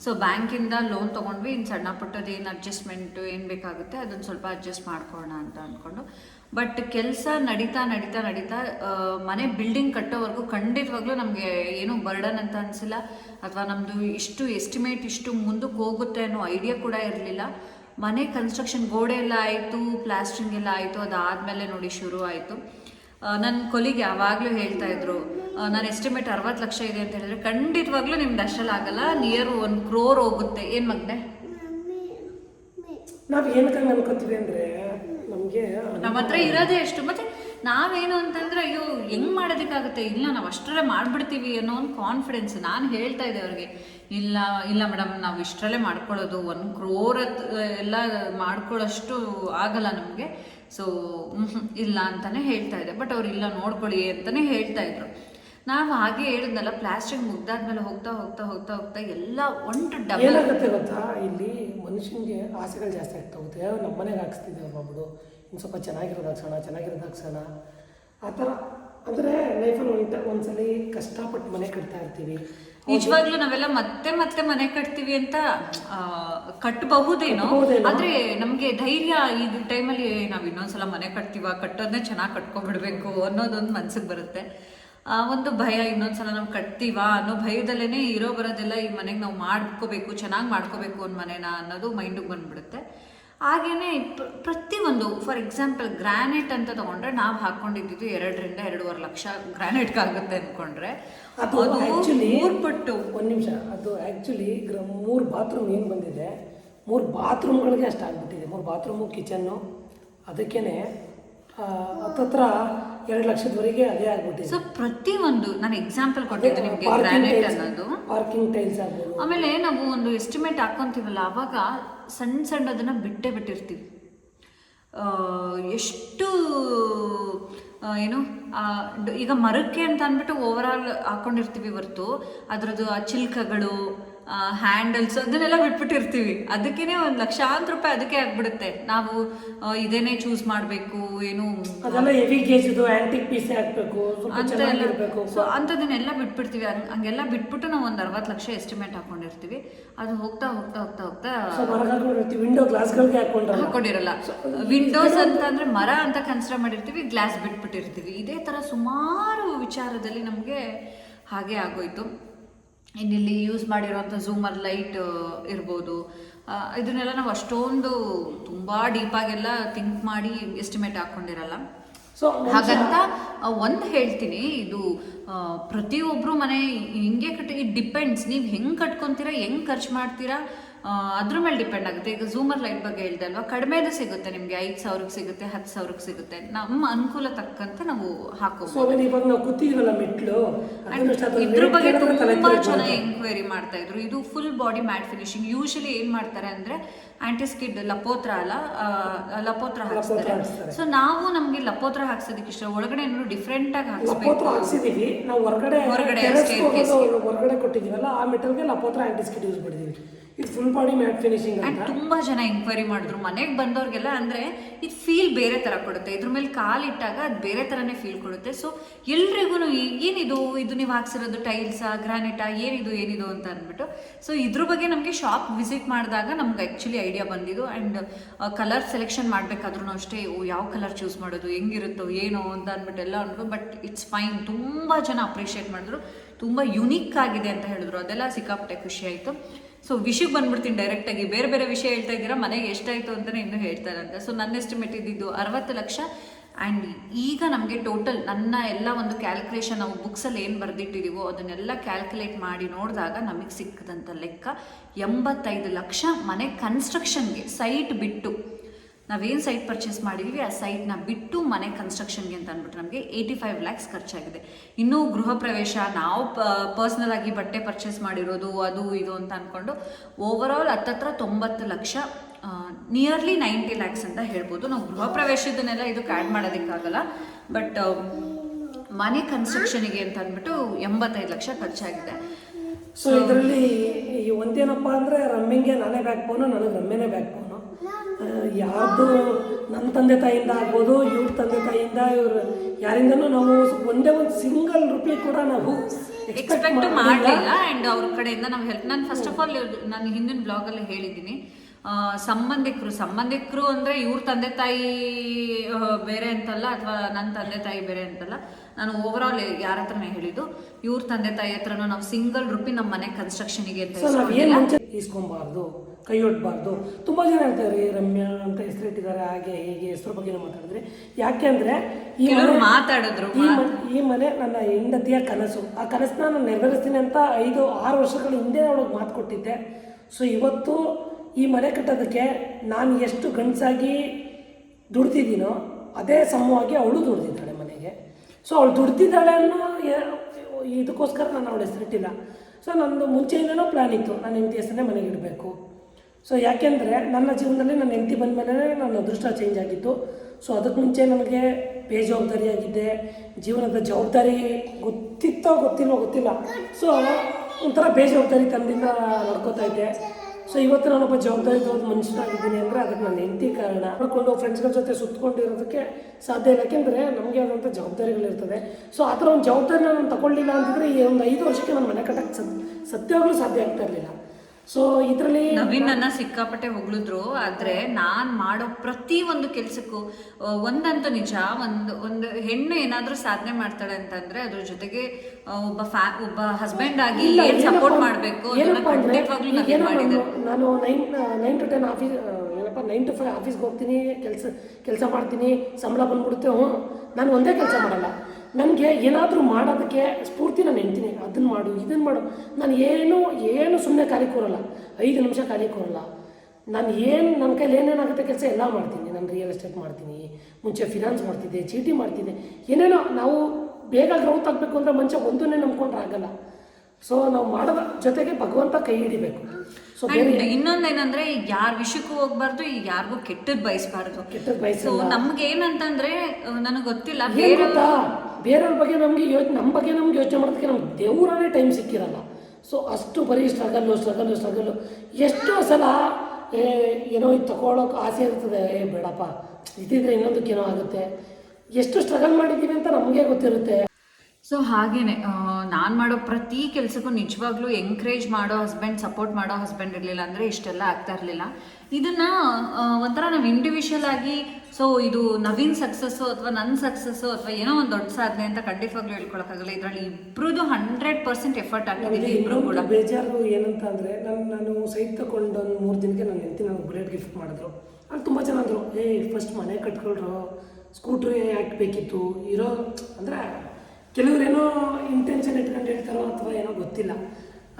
ಸೊ ಬ್ಯಾಂಕಿಂದ ಲೋನ್ ತೊಗೊಂಡ್ವಿ. ಇನ್ನು ಸಣ್ಣ ಪುಟ್ಟದ್ದು ಏನು ಅಡ್ಜಸ್ಟ್ಮೆಂಟ್ ಏನು ಬೇಕಾಗುತ್ತೆ ಅದನ್ನು ಸ್ವಲ್ಪ ಅಡ್ಜಸ್ಟ್ ಮಾಡ್ಕೊಳ್ಳೋಣ ಅಂತ ಅಂದ್ಕೊಂಡು ಬಟ್ ಕೆಲಸ ನಡೀತಾ ನಡೀತಾ ನಡೀತಾ ಮನೆ ಬಿಲ್ಡಿಂಗ್ ಕಟ್ಟೋವರೆಗೂ ಖಂಡಿತವಾಗ್ಲೂ ನಮಗೆ ಏನು ಬರ್ಡನ್ ಅಂತ ಅನಿಸಿಲ್ಲ. ಅಥವಾ ನಮ್ಮದು ಇಷ್ಟು ಎಸ್ಟಿಮೇಟ್ ಇಷ್ಟು ಮುಂದಕ್ಕೆ ಹೋಗುತ್ತೆ ಅನ್ನೋ ಐಡಿಯಾ ಕೂಡ ಇರಲಿಲ್ಲ. ಮನೆ ಕನ್ಸ್ಟ್ರಕ್ಷನ್ ಗೋಡೆ ಎಲ್ಲ ಆಯಿತು ಪ್ಲಾಸ್ಟ್ರಿಂಗ್ ಎಲ್ಲ ಆಯಿತು ಅದಾದಮೇಲೆ ನೋಡಿ ಶುರು ಆಯಿತು. ನನ್ನ ಕೊಲಿಗೆ ಯಾವಾಗಲೂ ಹೇಳ್ತಾ ಇದ್ರು ನಾನು ಎಸ್ಟಿಮೇಟ್ ಅರವತ್ತು ಲಕ್ಷ ಇದೆ ಅಂತ ಹೇಳಿದ್ರೆ ಖಂಡಿತವಾಗ್ಲೂ ನಿಮ್ದು ಅಷ್ಟಲ್ಲಿ ಆಗಲ್ಲ ನಿಯರ್ ಒಂದು ಕ್ರೋರ್ ಹೋಗುತ್ತೆ. ಏನು ಮಗ್ನೆ? ನಾವು ಏನಕ್ಕೆ ಅನ್ಕೋತೀವಿ ಅಂದರೆ ನಮಗೆ ನಮ್ಮ ಹತ್ರ ಇರೋದೇ ಎಷ್ಟು ಮತ್ತೆ ನಾವೇನು ಅಂತಂದ್ರೆ, ಅಯ್ಯೋ, ಹೆಂಗ್ ಮಾಡೋದಕ್ಕಾಗುತ್ತೆ? ಇಲ್ಲ, ನಾವು ಅಷ್ಟರಲ್ಲೇ ಮಾಡ್ಬಿಡ್ತೀವಿ ಅನ್ನೋ ಒಂದು ಕಾನ್ಫಿಡೆನ್ಸ್ ನಾನು ಹೇಳ್ತಾ ಇದ್ದೆ ಅವ್ರಿಗೆ. ಇಲ್ಲ ಇಲ್ಲ ಮೇಡಮ್ ನಾವು ಇಷ್ಟರಲ್ಲೇ ಮಾಡ್ಕೊಳ್ಳೋದು. ಒಂದು ಕ್ರೋರ್ ಎಲ್ಲ ಮಾಡ್ಕೊಳ್ಳೋಷ್ಟು ಆಗಲ್ಲ ನಮಗೆ. ಸೊ ಇಲ್ಲ ಅಂತಾನೆ ಹೇಳ್ತಾ ಇದ್ದೆ. ಬಟ್ ಅವ್ರು, ಇಲ್ಲ, ನೋಡ್ಕೊಳ್ಳಿ ಅಂತಾನೆ ಹೇಳ್ತಾ ಇದ್ರು. ನಾವು ಹಾಗೆ ಹೇಳಿದ್ನಲ್ಲ ಪ್ಲಾಸ್ಟಿಕ್ ಮುಗ್ದಾದ್ಮೇಲೆ ಹೋಗ್ತಾ ಹೋಗ್ತಾ ಹೋಗ್ತಾ ಹೋಗ್ತಾ ಎಲ್ಲ ಒಂಟು ಡಬಲ್ ಗೊತ್ತಾ? ಇಲ್ಲಿ ಮನುಷ್ಯನಿಗೆ ಆಸೆಗಳು ಜಾಸ್ತಿ ಆಗ್ತಾ ಹೋಗುತ್ತೆ. ನಮ್ಮ ಮನೆಗೆ ಹಾಕ್ಸ್ತಿದ್ದೆ ಇನ್ನು ಸ್ವಲ್ಪ ಚೆನ್ನಾಗಿರೋದು ಹಾಕ್ಸೋಣ ಚೆನ್ನಾಗಿರೋದು ಹಾಕ್ಸೋಣ ಆ ಥರ. ಅಂದರೆ ಲೈಫಲ್ಲಿ ಒಂದು ಒಂದ್ಸಲಿ ಕಷ್ಟಪಟ್ಟು ಮನೆ ಕಟ್ತಾ ಇರ್ತೀವಿ. ನಿಜವಾಗ್ಲೂ ನಾವೆಲ್ಲ ಮತ್ತೆ ಮತ್ತೆ ಮನೆ ಕಟ್ತೀವಿ ಅಂತ ಕಟ್ಟಬಹುದೇನೋ ಕಟ್ಬಹುದೇನೋ. ಆದ್ರೆ ನಮ್ಗೆ ಧೈರ್ಯ ಈ ಟೈಮಲ್ಲಿ ನಾವ್ ಇನ್ನೊಂದ್ಸಲ ಮನೆ ಕಟ್ತೀವ ಕಟ್ಟೋದನ್ನೇ ಚೆನ್ನಾಗಿ ಕಟ್ಕೊಂಡ್ಬಿಡ್ಬೇಕು ಅನ್ನೋದೊಂದು ಮನ್ಸಿಗೆ ಬರುತ್ತೆ. ಆ ಒಂದು ಭಯ ಇನ್ನೊಂದ್ಸಲ ನಾವು ಕಟ್ತೀವ ಅನ್ನೋ ಭಯದಲ್ಲೇನೆ ಇರೋ ಬರೋದೆಲ್ಲ ಈ ಮನೆಗೆ ನಾವು ಮಾಡ್ಕೋಬೇಕು ಚೆನ್ನಾಗಿ ಮಾಡ್ಕೋಬೇಕು ಒಂದು ಮನೆನ ಅನ್ನೋದು ಮೈಂಡಿಗೆ ಬಂದ್ಬಿಡುತ್ತೆ. ಹಾಗೇನೆ ಪ್ರ- ಪ್ರತಿಯೊಂದು ಫಾರ್ ಎಕ್ಸಾಂಪಲ್ ಗ್ರಾನೈಟ್ ಅಂತ ತಗೊಂಡ್ರೆ ನಾವು ಹಾಕೊಂಡಿದ್ದು ಎರಡರಿಂದ ಎರಡೂವರೆ ಲಕ್ಷ ಗ್ರಾನೈಟ್ಗೆ ಆಗುತ್ತೆ ಅಂದ್ಕೊಂಡ್ರೆ ಅದು ಆ್ಯಕ್ಚುಲಿ ಮೂರ್ ಪಟ್ಟು ಒಂದು ನಿಮಿಷ ಅದು ಆ್ಯಕ್ಚುಲಿ ಮೂರು ಬಾತ್ರೂಮ್ ಏನು ಬಂದಿದೆ ಮೂರು ಬಾತ್ರೂಮ್ಗಳಿಗೆ ಅಷ್ಟು ಆಗಿಬಿಟ್ಟಿದೆ. ಮೂರು ಬಾತ್ರೂಮು ಕಿಚನ್ನು ಅದಕ್ಕೇ ಹತ್ತತ್ರ ಎರಡು ಲಕ್ಷದವರೆಗೆ ಅದೇ ಆಗ್ಬಿಟ್ಟಿದೆ. ಸೊ ಒಂದು ನಾನು ಎಕ್ಸಾಂಪಲ್ ಕೊಟ್ಟಿದ್ದೆ ನಿಮಗೆ ಗ್ರಾನೈಟ್ ಅನ್ನೋದು. ಪಾರ್ಕಿಂಗ್ ಟೈಲ್ಸ್ ಆಗ್ಬೋದು. ಆಮೇಲೆ ನಾವು ಒಂದು ಎಸ್ಟಿಮೇಟ್ ಹಾಕ್ಕೊಂತೀವಲ್ಲ ಅವಾಗ ಸಣ್ಣ ಸಣ್ಣದನ್ನು ಬಿಟ್ಟೇ ಬಿಟ್ಟಿರ್ತೀವಿ. ಎಷ್ಟು ಏನು ಈಗ ಮರಕ್ಕೆ ಅಂತ ಅಂದ್ಬಿಟ್ಟು ಓವರ್ ಆಲ್ ಹಾಕೊಂಡಿರ್ತೀವಿ ಹೊರ್ತು. ಅದರದ್ದು ಆ ಚಿಲ್ಕಗಳು ಹ್ಯಾಂಡಲ್ಸ್ ಅದನ್ನೆಲ್ಲ ಬಿಟ್ಬಿಟ್ಟಿರ್ತೀವಿ. ಅದಕ್ಕೇನೆ ಒಂದು ಲಕ್ಷಾಂತರ ರೂಪಾಯಿ ಅದಕ್ಕೆ ಆಗ್ಬಿಡುತ್ತೆ. ನಾವು ಇದೇನೆ ಚೂಸ್ ಮಾಡಬೇಕು ಏನು ಪೀಸೇ ಹಾಕ್ಬೇಕು ಸೊ ಅಂಥದನ್ನೆಲ್ಲ ಬಿಟ್ಬಿಡ್ತೀವಿ. ಹಂಗ್- ಹಂಗೆಲ್ಲ ಬಿಟ್ಬಿಟ್ಟು ನಾವು ಒಂದು ಅರವತ್ತು ಲಕ್ಷ ಎಸ್ಟಿಮೇಟ್ ಹಾಕೊಂಡಿರ್ತೀವಿ. ಅದು ಹೋಗ್ತಾ ಹೋಗ್ತಾ ಹೋಗ್ತಾ ಹೋಗ್ತಾ ವಿಂಡೋ ಗ್ಲಾಸ್ಗಳಿಗೆ ಹಾಕೊಂಡ್ರಲ್ಲ. ಹಾಕೊಂಡಿರಲ್ಲ ವಿಂಡೋಸ್ ಅಂತ ಅಂದ್ರೆ ಮರ ಅಂತ ಕನ್ಸಿಡರ್ ಮಾಡಿರ್ತೀವಿ. ಗ್ಲಾಸ್ ಬಿಟ್ಬಿಟ್ಟಿರ್ತೀವಿ. ಇದೇ ತರ ಸುಮಾರು ವಿಚಾರದಲ್ಲಿ ನಮಗೆ ಹಾಗೆ ಆಗೋಯ್ತು. ಇನ್ನಿಲ್ಲಿ ಯೂಸ್ ಮಾಡಿರೋಂಥ ಝೂಮರ್ ಲೈಟ್ ಇರ್ಬೋದು. ಇದನ್ನೆಲ್ಲ ನಾವು ಅಷ್ಟೊಂದು ತುಂಬಾ ಡೀಪಾಗೆಲ್ಲ ಥಿಂಕ್ ಮಾಡಿ ಎಸ್ಟಿಮೇಟ್ ಹಾಕೊಂಡಿರಲ್ಲ. ಸೊ ಹಾಗಂತ ಒಂದು ಹೇಳ್ತೀನಿ ಇದು ಪ್ರತಿಯೊಬ್ಬರು ಪ್ರತಿಯೊಬ್ರು ಮನೆ ಹಿಂಗೆ ಕಟ್ಟಿ ಇಟ್ ಡಿಪೆಂಡ್ಸ್ ನೀವು ಹೆಂಗೆ ಕಟ್ಕೊತೀರಾ ಹೆಂಗೆ ಖರ್ಚು ಮಾಡ್ತೀರಾ ಅದ್ರ ಮೇಲೆ ಡಿಪೆಂಡ್ ಆಗುತ್ತೆ. ಈಗ ಝೂಮರ್ ಲೈಟ್ ಬಗ್ಗೆ ಹೇಳ್ದೆ ಅಲ್ವಾ? ಕಡಿಮೆದು ಸಿಗುತ್ತೆ ನಿಮಗೆ. ಐದು ಸಾವಿರಕ್ಕೆ ಸಿಗುತ್ತೆ ಹತ್ತು ಸಾವಿರಕ್ಕೆ ಸಿಗುತ್ತೆ. ನಮ್ಮ ಅನುಕೂಲ ತಕ್ಕಂತೆ ನಾವು ಹಾಕೋಬಹುದು ಇದ್ರ ಬಗ್ಗೆ ತುಂಬಾ ಜನ ಎಂಕ್ವೈರಿ ಮಾಡ್ತಾ ಇದ್ರು. ಇದು full body matte finishing usually ಏನ್ ಮಾಡ್ತಾರೆ ಅಂದ್ರೆ ಆಂಟಿಸ್ಕಿಡ್ ಲಪೋತ್ರ ಅಲ್ಲ ಲಪೋತ್ರ ಹಾಕ್ಸ್ತಾರೆ. ಸೊ ನಾವು ನಮ್ಗೆ ಲಪೋತ್ರ ಹಾಕ್ಸೋದಕ್ಕೆ ಇಷ್ಟ. ಒಳಗಡೆ ಏನಾದ್ರು ಡಿಫ್ರೆಂಟ್ ಆಗಿ ಹಾಕ್ಸ್ಬೇಕು. ಹಾಕ್ಸಿದೀವಿ. ನಾವು ಹೊರಗಡೆ ಹೊರಗಡೆ ಹೊರಗಡೆ ಕೊಟ್ಟಿದ್ದೀವಲ್ಲ ಆ ಮೆಟಲ್ಗೆ ಲಪೋತ್ರ ಆಂಟಿಸ್ಕಿಡ್ ಯೂಸ್ ಮಾಡಿದ್ದೀವಿ ಇದು full body matte finishing and ಅಂತ? ತುಂಬಾ ಜನ ಎಂಕ್ವೈರಿ ಮಾಡಿದ್ರು. ಮನೆಗೆ ಬಂದವ್ರಿಗೆಲ್ಲ ಅಂದ್ರೆ ಇದು ಫೀಲ್ ಬೇರೆ ತರ ಕೊಡುತ್ತೆ. ಇದ್ರ ಮೇಲೆ ಕಾಲಿಟ್ಟಾಗ ಅದು ಬೇರೆ ತರನೇ ಫೀಲ್ ಕೊಡುತ್ತೆ. ಸೊ ಎಲ್ರಿಗೂ ಏನಿದು? ಇದು ನೀವು ಹಾಕ್ಸಿರೋದು ಟೈಲ್ಸಾ ಗ್ರಾನೈಟಾ ಏನಿದು ಏನಿದು ಅಂತ ಅಂದ್ಬಿಟ್ಟು. ಸೊ ಇದ್ರ ಬಗ್ಗೆ ನಮಗೆ ಶಾಪ್ ವಿಸಿಟ್ ಮಾಡಿದಾಗ ನಮ್ಗೆ ಆ್ಯಕ್ಚುಲಿ ಐಡಿಯಾ ಬಂದಿದ್ದು. ಆ್ಯಂಡ್ ಕಲರ್ ಸೆಲೆಕ್ಷನ್ ಮಾಡಬೇಕಾದ್ರೂ ಅಷ್ಟೇ ಯಾವ ಕಲರ್ ಚೂಸ್ ಮಾಡೋದು? ಹೆಂಗಿರುತ್ತೋ ಏನೋ ಅಂತ ಅಂದ್ಬಿಟ್ಟು ಎಲ್ಲ ಅಂದ್ರು ಬಟ್ ಇಟ್ಸ್ ಫೈನ್ ತುಂಬ ಜನ ಅಪ್ರಿಷಿಯೇಟ್ ಮಾಡಿದ್ರು. ತುಂಬ ಯುನೀಕ್ ಆಗಿದೆ ಅಂತ ಹೇಳಿದ್ರು. ಅದೆಲ್ಲ ಸಿಕ್ಕಾಪಟ್ಟೆ ಖುಷಿ ಆಯಿತು. ಸೊ ವಿಷಯಕ್ಕೆ ಬಂದ್ಬಿಡ್ತೀನಿ ಡೈರೆಕ್ಟಾಗಿ ಬೇರೆ ಬೇರೆ ವಿಷಯ ಹೇಳ್ತಾ ಇದ್ದೀರಾ? ಮನೆಗೆ ಎಷ್ಟಾಯಿತು ಅಂತಲೇ ಇನ್ನೂ ಹೇಳ್ತಾರಂತೆ ಸೊ ನನ್ನ ಎಸ್ಟಿಮೇಟ್ ಇದ್ದಿದ್ದು ಅರವತ್ತು ಲಕ್ಷ. ಆ್ಯಂಡ್ ಈಗ ನಮಗೆ ಟೋಟಲ್ ನನ್ನ ಎಲ್ಲ ಒಂದು ಕ್ಯಾಲ್ಕುಲೇಷನ್ ನಾವು ಬುಕ್ಸಲ್ಲಿ ಏನು ಬರೆದಿಟ್ಟಿದ್ದೀವೋ ಅದನ್ನೆಲ್ಲ ಕ್ಯಾಲ್ಕುಲೇಟ್ ಮಾಡಿ ನೋಡಿದಾಗ ನಮಗೆ ಸಿಕ್ಕದಂಥ ಲೆಕ್ಕ ಎಂಬತ್ತೈದು ಲಕ್ಷ ಮನೆ ಕನ್ಸ್ಟ್ರಕ್ಷನ್ಗೆ ಸೈಟ್ ಬಿಟ್ಟು. ನಾವೇನು ಸೈಟ್ ಪರ್ಚೇಸ್ ಮಾಡಿದ್ದೀವಿ ಆ ಸೈಟ್ನ ಬಿಟ್ಟು ಮನೆ ಕನ್ಸ್ಟ್ರಕ್ಷನ್ಗೆ ಅಂತ ಅಂದ್ಬಿಟ್ಟು ನಮಗೆ ಏಯ್ಟಿ ಫೈವ್ ಲ್ಯಾಕ್ಸ್ ಖರ್ಚಾಗಿದೆ. ಇನ್ನೂ ಗೃಹ ಪ್ರವೇಶ, ನಾವು ಪರ್ಸ್ನಲ್ ಆಗಿ ಬಟ್ಟೆ ಪರ್ಚೇಸ್ ಮಾಡಿರೋದು, ಅದು, ಇದು ಅಂತ ಅಂದ್ಕೊಂಡು ಓವರ್ ಆಲ್ ಹತ್ತತ್ರ ತೊಂಬತ್ತು ಲಕ್ಷ ನಿಯರ್ಲಿ ನೈಂಟಿ ಲ್ಯಾಕ್ಸ್ ಅಂತ ಹೇಳ್ಬೋದು. ನಾವು ಗೃಹ ಪ್ರವೇಶದನ್ನೆಲ್ಲ ಇದಕ್ಕೆ ಆ್ಯಡ್ ಮಾಡೋದಕ್ಕಾಗಲ್ಲ. ಬಟ್ ಮನೆ ಕನ್ಸ್ಟ್ರಕ್ಷನಿಗೆ ಅಂತ ಅಂದ್ಬಿಟ್ಟು ಎಂಬತ್ತೈದು ಲಕ್ಷ ಖರ್ಚಾಗಿದೆ. ಸೊ ಇದರಲ್ಲಿ ಒಂದೇನಪ್ಪ ಅಂದರೆ ರಮ್ಮಿಂಗೆ ನಾನೇ ಬ್ಯಾಕ್ ಬೋನು ನನಗೆ ರಮ್ಮೆನೇ ಬ್ಯಾಕ್ ಬೋನು ಯಾರ್ದು ನನ್ನ ತಂದೆ ತಾಯಿಯಿಂದ ಆಗ್ಬೋದು ಇವ್ರ ತಂದೆ ತಾಯಿಯಿಂದ ಇವರು ಯಾರಿಂದನೂ ನಾವು ಒಂದೇ ಒಂದು ಸಿಂಗಲ್ ರುಪಿ ಕೂಡ ನಾವು ಎಕ್ಸ್ಪೆಕ್ಟ್ ಮಾಡಲಿಲ್ಲ. ಆ್ಯಂಡ್ ಅವ್ರ ಕಡೆಯಿಂದ ನಾವು ಹೆಲ್ಪ್ ನಾನು ಫಸ್ಟ್ ಆಫ್ ಆಲ್ ನಾನು ಹಿಂದಿನ ಬ್ಲಾಗಲ್ಲಿ ಹೇಳಿದ್ದೀನಿ. ಸಂಬಂಧಿಕರು ಸಂಬಂಧಿಕರು ಅಂದರೆ ಇವ್ರ ತಂದೆ ತಾಯಿ ಬೇರೆ ಅಂತಲ್ಲ ಅಥವಾ ನನ್ನ ತಂದೆ ತಾಯಿ ಬೇರೆ ಅಂತಲ್ಲ. ನಾನು ಓವರ್ ಆಲ್ ಯಾರ ಹತ್ರನೇ ಹೇಳಿದ್ದು ಇವ್ರ ತಂದೆ ತಾಯಿ ಹತ್ರನೂ ನಾವು ಸಿಂಗಲ್ ರುಪಿ ನಮ್ಮ ಮನೆ ಕನ್ಸ್ಟ್ರಕ್ಷನ್ಗೆ ಅಂತ ಇಸ್ಕೊಬಾರ್ದು ಕೈ ಒಡ್ಬಾರ್ದು. ತುಂಬ ಜನ ಹೇಳ್ತಾರೆ ರಮ್ಯಾ ಅಂತ ಹೆಸರಿಟ್ಟಿದ್ದಾರೆ ಹಾಗೆ ಹೀಗೆ ಹೆಸರು ಬಗ್ಗೆ ಮಾತಾಡಿದ್ರೆ. ಯಾಕೆ ಅಂದರೆ ಈ ಮನೆ- ಮಾತಾಡಿದ್ರು ಈ ಮನೆ ಈ ಮನೆ ನನ್ನ ಹೆಂಡತಿಯ ಕನಸು. ಆ ಕನಸನ್ನ ನಾನು ನೆರವೇರಿಸ್ತೀನಿ ಅಂತ ಐದು ಆರು ವರ್ಷಗಳ ಹಿಂದೆ ಅವಳಿಗೆ ಮಾತು ಕೊಟ್ಟಿದ್ದೆ. ಸೊ ಇವತ್ತು ಈ ಮನೆ ಕಟ್ಟೋದಕ್ಕೆ ನಾನು ಎಷ್ಟು ಗಂಡಸಾಗಿ ದುಡ್ತಿದ್ದೀನೋ ಅದೇ ಸಮವಾಗಿ ಅವಳು ದುಡ್ದಿದ್ದಾಳೆ ಮನೆಗೆ. ಸೊ ಅವಳು ದುಡ್ದಿದ್ದಾಳೆ ಅನ್ನೋ ಇದಕ್ಕೋಸ್ಕರ ನಾನು ಅವಳ ಹೆಸರಿಟ್ಟಿಲ್ಲ. ಸೊ ನಂದು ಮುಂಚೆಯಿಂದನೂ ಪ್ಲ್ಯಾನ್ ಇತ್ತು. ನಾನು ಹೆಂಡತಿ ಹೆಸರನ್ನೇ ಮನೆಗೆ ಇಡಬೇಕು. ಸೊ ಯಾಕೆಂದರೆ ನನ್ನ ಜೀವನದಲ್ಲಿ ನನ್ನ ಹೆಂಡತಿ ಬಂದ ಮೇಲೆ ನನ್ನ ಅದೃಷ್ಟ ಚೇಂಜ್ ಆಗಿತ್ತು. ಸೊ ಅದಕ್ಕೆ ಮುಂಚೆ ನನಗೆ ಬೇಜವಾಬ್ದಾರಿಯಾಗಿದ್ದೆ ಜೀವನದ ಜವಾಬ್ದಾರಿ ಗೊತ್ತಿತ್ತೋ ಗೊತ್ತಿಲ್ಲೋ ಗೊತ್ತಿಲ್ಲ. ಸೊ ಒಂಥರ ಬೇಜವಾಬ್ದಾರಿ ತಂದಿಂದ ನೋಡ್ಕೋತಾ ಇದ್ದೆ. ಸೊ ಇವತ್ತು ನಾನೊಬ್ಬ ಜವಾಬ್ದಾರಿ ಮನುಷ್ಯನಾಗಿದ್ದೀನಿ ಅಂದರೆ ಅದಕ್ಕೆ ನನ್ನ ಹೆಂಡತಿ ಕಾರಣ. ನೋಡ್ಕೊಂಡು ಫ್ರೆಂಡ್ಸ್ಗಳ ಜೊತೆ ಸುತ್ತಕೊಂಡಿರೋದಕ್ಕೆ ಸಾಧ್ಯ ಇಲ್ಲ. ಯಾಕೆಂದರೆ ನಮಗೆ ಆದಂಥ ಜವಾಬ್ದಾರಿಗಳಿರ್ತದೆ ಸೊ ಆ ಥರ ಒಂದು ಜವಾಬ್ದಾರಿ ನಾನು ತಗೊಳ್ಳಿಲ್ಲ ಅಂತಂದರೆ ಈ ಒಂದು ಐದು ವರ್ಷಕ್ಕೆ ನಾನು ಮನೆ ಕಟ್ಟಕ್ಕೆ ಸತ್ಯವಾಗ್ಲೂ ಸಾಧ್ಯ ಆಗ್ತಾ ಇರಲಿಲ್ಲ. ಸೊ ಇದರಲ್ಲಿ ನವೀನ್ ನನ್ನ ಸಿಕ್ಕಾಪಟ್ಟೆ ಹೊಗಳಿದ್ರು ಆದ್ರೆ ನಾನ್ ಮಾಡೋ ಪ್ರತಿ ಒಂದು ಕೆಲ್ಸಕ್ಕೂ ಒಂದಂತೂ ನಿಜ ಒಂದು ಒಂದು ಹೆಣ್ಣು ಏನಾದ್ರೂ ಸಾಧನೆ ಮಾಡ್ತಾಳೆ ಅಂತಂದ್ರೆ ಅದ್ರ ಜೊತೆಗೆ ಒಬ್ಬ ಫ್ಯಾ ಒಬ್ಬ ಹಸ್ಬೆಂಡ್ ಆಗಿ ಏನ್ ಸಪೋರ್ಟ್ ಮಾಡ್ಬೇಕು nine nine to ten office ಏನಪ್ಪ ನೈನ್ ಟು ಫೈವ್ ಆಫೀಸ್ಗೆ ಹೋಗ್ತೀನಿ ಕೆಲಸ ಕೆಲಸ ಮಾಡ್ತೀನಿ ಸಂಬಳ ಬಂದ್ಬಿಡುತ್ತೆ ಹ್ಞೂ ನಾನು ಒಂದೇ ಕೆಲಸ ಮಾಡಲ್ಲ. ನನಗೆ ಏನಾದರೂ ಮಾಡೋದಕ್ಕೆ ಸ್ಫೂರ್ತಿ ನಾನು ಹೆಂಡ್ತೀನಿ ಅದನ್ನು ಮಾಡು ಇದನ್ನು ಮಾಡು. ನಾನು ಏನು ಏನು ಸುಮ್ಮನೆ ಖಾಲಿ ಕೂರಲ್ಲ. ಐದು ನಿಮಿಷ ಖಾಲಿ ಕೂರಲ್ಲ. ನಾನು ಏನು ನನ್ನ ಕೈಲಿ ಏನೇನಾಗುತ್ತೆ ಕೆಲಸ ಎಲ್ಲ ಮಾಡ್ತೀನಿ. ನಾನು ರಿಯಲ್ ಎಸ್ಟೇಟ್ ಮಾಡ್ತೀನಿ ಮುಂಚೆ ಫಿನಾನ್ಸ್ ಮಾಡ್ತಿದ್ದೆ ಚೀಟಿ ಮಾಡ್ತಿದ್ದೆ. ಏನೇನೋ ನಾವು ಬೇಗ ಗ್ರೌತ್ ಆಗಬೇಕು ಅಂದರೆ ಮನುಷ್ಯ ಒಂದನ್ನೇ ನಂಬ್ಕೊಂಡ್ರೆ ಆಗಲ್ಲ. ಸೊ ನಾವು ಮಾಡೋದ ಜೊತೆಗೆ ಭಗವಂತ ಕೈ ಹಿಡಿಬೇಕು. ಸೊ ಇನ್ನೊಂದು ಏನಂದ್ರೆ ಇನ್ನೊಂದೇನಂದ್ರೆ ಯಾರ ವಿಷಯಕ್ಕೂ ಹೋಗ್ಬಾರ್ದು ಈಗ ಯಾರಿಗೂ ಕೆಟ್ಟದ್ ಬಯಸ್ಬಾರ್ದು. ಕೆಟ್ಟದ್ ಬಯಸ್ ನಮ್ಗೆ ಏನಂತಂದ್ರೆ ನನಗೆ ಗೊತ್ತಿಲ್ಲ ಬೇರೆ ಬೇರೆಯವ್ರ ಬಗ್ಗೆ ನಮಗೆ ಯೋಚನೆ ನಮ್ಮ ಬಗ್ಗೆ ನಮ್ಗೆ ಯೋಚನೆ ಮಾಡೋದಕ್ಕೆ ನಮ್ಗೆ ದೇವರೇ ಟೈಮ್ ಸಿಕ್ಕಿರಲ್ಲ. ಸೊ ಅಷ್ಟು ಬರೀ ಸ್ಟ್ರಗಲ್ಲು ಸ್ಟ್ರಗಲ್ಲು ಸ್ಟ್ರಗಲ್ಲು ಎಷ್ಟೋ ಸಲ ಏನೋ ಇದು ತಗೊಳ್ಳೋಕೆ ಆಸೆ ಇರ್ತದೆ. ಏ, ಬೇಡಪ್ಪ. ಇದ್ದಿದ್ರೆ ಇನ್ನೊಂದಕ್ಕೇನೋ ಆಗುತ್ತೆ. ಎಷ್ಟು ಸ್ಟ್ರಗಲ್ ಮಾಡಿದ್ದೀವಿ ಅಂತ ನಮಗೆ ಗೊತ್ತಿರುತ್ತೆ. ಸೊ ಹಾಗೇನೆ ನಾನು ಮಾಡೋ ಪ್ರತಿ ಕೆಲಸಕ್ಕೂ ನಿಜವಾಗ್ಲೂ ಎಂಕರೇಜ್ ಮಾಡೋ ಹಸ್ಬೆಂಡ್ ಸಪೋರ್ಟ್ ಮಾಡೋ ಹಸ್ಬೆಂಡ್ ಇರಲಿಲ್ಲ ಅಂದರೆ ಇಷ್ಟೆಲ್ಲ ಆಗ್ತಾ ಇರಲಿಲ್ಲ. ಇದನ್ನು ಒಂಥರ ನಾವು ಇಂಡಿವಿಜುವಲ್ ಆಗಿ ಸೊ ಇದು ನವೀನ್ ಸಕ್ಸಸ್ಸು ಅಥವಾ ನನ್ನ ಸಕ್ಸಸ್ಸು ಅಥವಾ ಏನೋ ಒಂದು ದೊಡ್ಡ ಸಾಧನೆ ಅಂತ ಖಂಡಿತವಾಗ್ಲೂ ಹೇಳ್ಕೊಳಕ್ಕಾಗಲ್ಲ. ಇದರಲ್ಲಿ ಇಬ್ರದ್ದು ಹಂಡ್ರೆಡ್ ಪರ್ಸೆಂಟ್ ಎಫರ್ಟ್ ನನಗೆ ಇಬ್ಬರು ಕೂಡ. ಬೇಜಾರು ಏನಂತ ಅಂದರೆ ನಾನು ನಾನು ಸೈಟ್ ತಗೊಂಡು ಒಂದು ಮೂರು ದಿನಕ್ಕೆ ನನ್ನ ಹೆಂಡತಿ ನನಗೆ ಬುಲೆಟ್ ಗಿಫ್ಟ್ ಮಾಡಿದ್ರು. ಅಲ್ಲಿ ತುಂಬ ಚೆನ್ನಾದ್ರು ಏ ಫಸ್ಟ್ ಮನೆ ಕಟ್ಕೊಳ್ರು ಸ್ಕೂಟ್ರೇ ಯಾಕೆ ಬೇಕಿತ್ತು ಇರೋ ಅಂದರೆ ಕೆಲವ್ರೇನೋ ಇಂಟೆನ್ಷನ್ ಇಟ್ಕೊಂಡು ಹೇಳ್ತಾರೋ ಅಥವಾ ಏನೋ ಗೊತ್ತಿಲ್ಲ.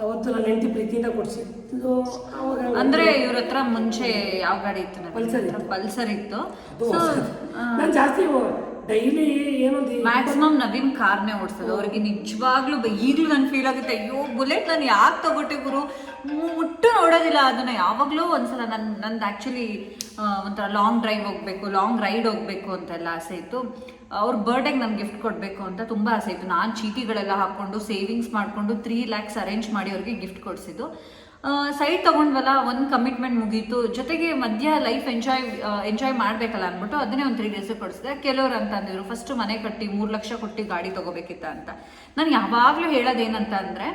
ಅವತ್ತು ನಾನು ಹೆಂಡತಿ ಪ್ರೀತಿಯಿಂದ ಕೊಡಿಸಿದ್ದು ಅವಾಗ ಅಂದ್ರೆ ಇವ್ರ ಹತ್ರ ಮುಂಚೆ ಯಾವ ಗಾಡಿ ಇತ್ತು ನನ್ನ ಪಲ್ಸರ್ ಹತ್ರ? ಪಲ್ಸರ್ ಇತ್ತು. ನಾನು ಜಾಸ್ತಿ ಡೈಲಿ ಏನೊಂದು ಮ್ಯಾಕ್ಸಿಮಮ್ ನವೀನ್ ಕಾರ್ನೇ ಓಡಿಸೋದು. ಅವ್ರಿಗೆ ನಿಜವಾಗ್ಲೂ ಈಗಲೂ ಈಗ್ಲೂ ನನ್ ಫೀಲ್ ಆಗುತ್ತೆ ಅಯ್ಯೋ ಬುಲೆಟ್ ನಾನು ಯಾಕೆ ತಗೊಟ್ಟೆ ಗುರು? ಮುಟ್ಟು ನೋಡೋದಿಲ್ಲ ಅದನ್ನ. ಯಾವಾಗ್ಲೂ ಒಂದ್ಸಲ ನನ್ ನಂದು ಆಕ್ಚುಲಿ ಒಂಥರ ಲಾಂಗ್ ಡ್ರೈವ್ ಹೋಗ್ಬೇಕು ಲಾಂಗ್ ರೈಡ್ ಹೋಗ್ಬೇಕು ಅಂತೆಲ್ಲ ಆಸೆ ಇತ್ತು. ಅವ್ರ ಬರ್ಡೇಗೆ ನಾನು ಗಿಫ್ಟ್ ಕೊಡಬೇಕು ಅಂತ ತುಂಬ ಆಸೆ ಇತ್ತು. ನಾನು ಚೀಟಿಗಳೆಲ್ಲ ಹಾಕ್ಕೊಂಡು ಸೇವಿಂಗ್ಸ್ ಮಾಡಿಕೊಂಡು ತ್ರೀ ಲ್ಯಾಕ್ಸ್ ಅರೇಂಜ್ ಮಾಡಿ ಅವ್ರಿಗೆ ಗಿಫ್ಟ್ ಕೊಡಿಸಿದ್ದು. ಸೈಟ್ ತಗೊಂಡ್ವಲ್ಲ, ಒಂದು ಕಮಿಟ್ಮೆಂಟ್ ಮುಗೀತು. ಜೊತೆಗೆ ಮಧ್ಯ ಲೈಫ್ ಎಂಜಾಯ್ ಎಂಜಾಯ್ ಮಾಡಬೇಕಲ್ಲ ಅಂದ್ಬಿಟ್ಟು ಅದನ್ನೇ ಒಂದು ತ್ರೀ ಡೇಸ್ ಕೊಡಿಸಿದೆ. ಕೆಲವರು ಅಂತ ಅಂದಿದ್ರು ಫಸ್ಟ್ ಮನೆ ಕಟ್ಟಿ ಮೂರು ಲಕ್ಷ ಕೊಟ್ಟು ಗಾಡಿ ತೊಗೋಬೇಕಿತ್ತ ಅಂತ. ನಾನು ಯಾವಾಗಲೂ ಹೇಳೋದೇನಂತ ಅಂದರೆ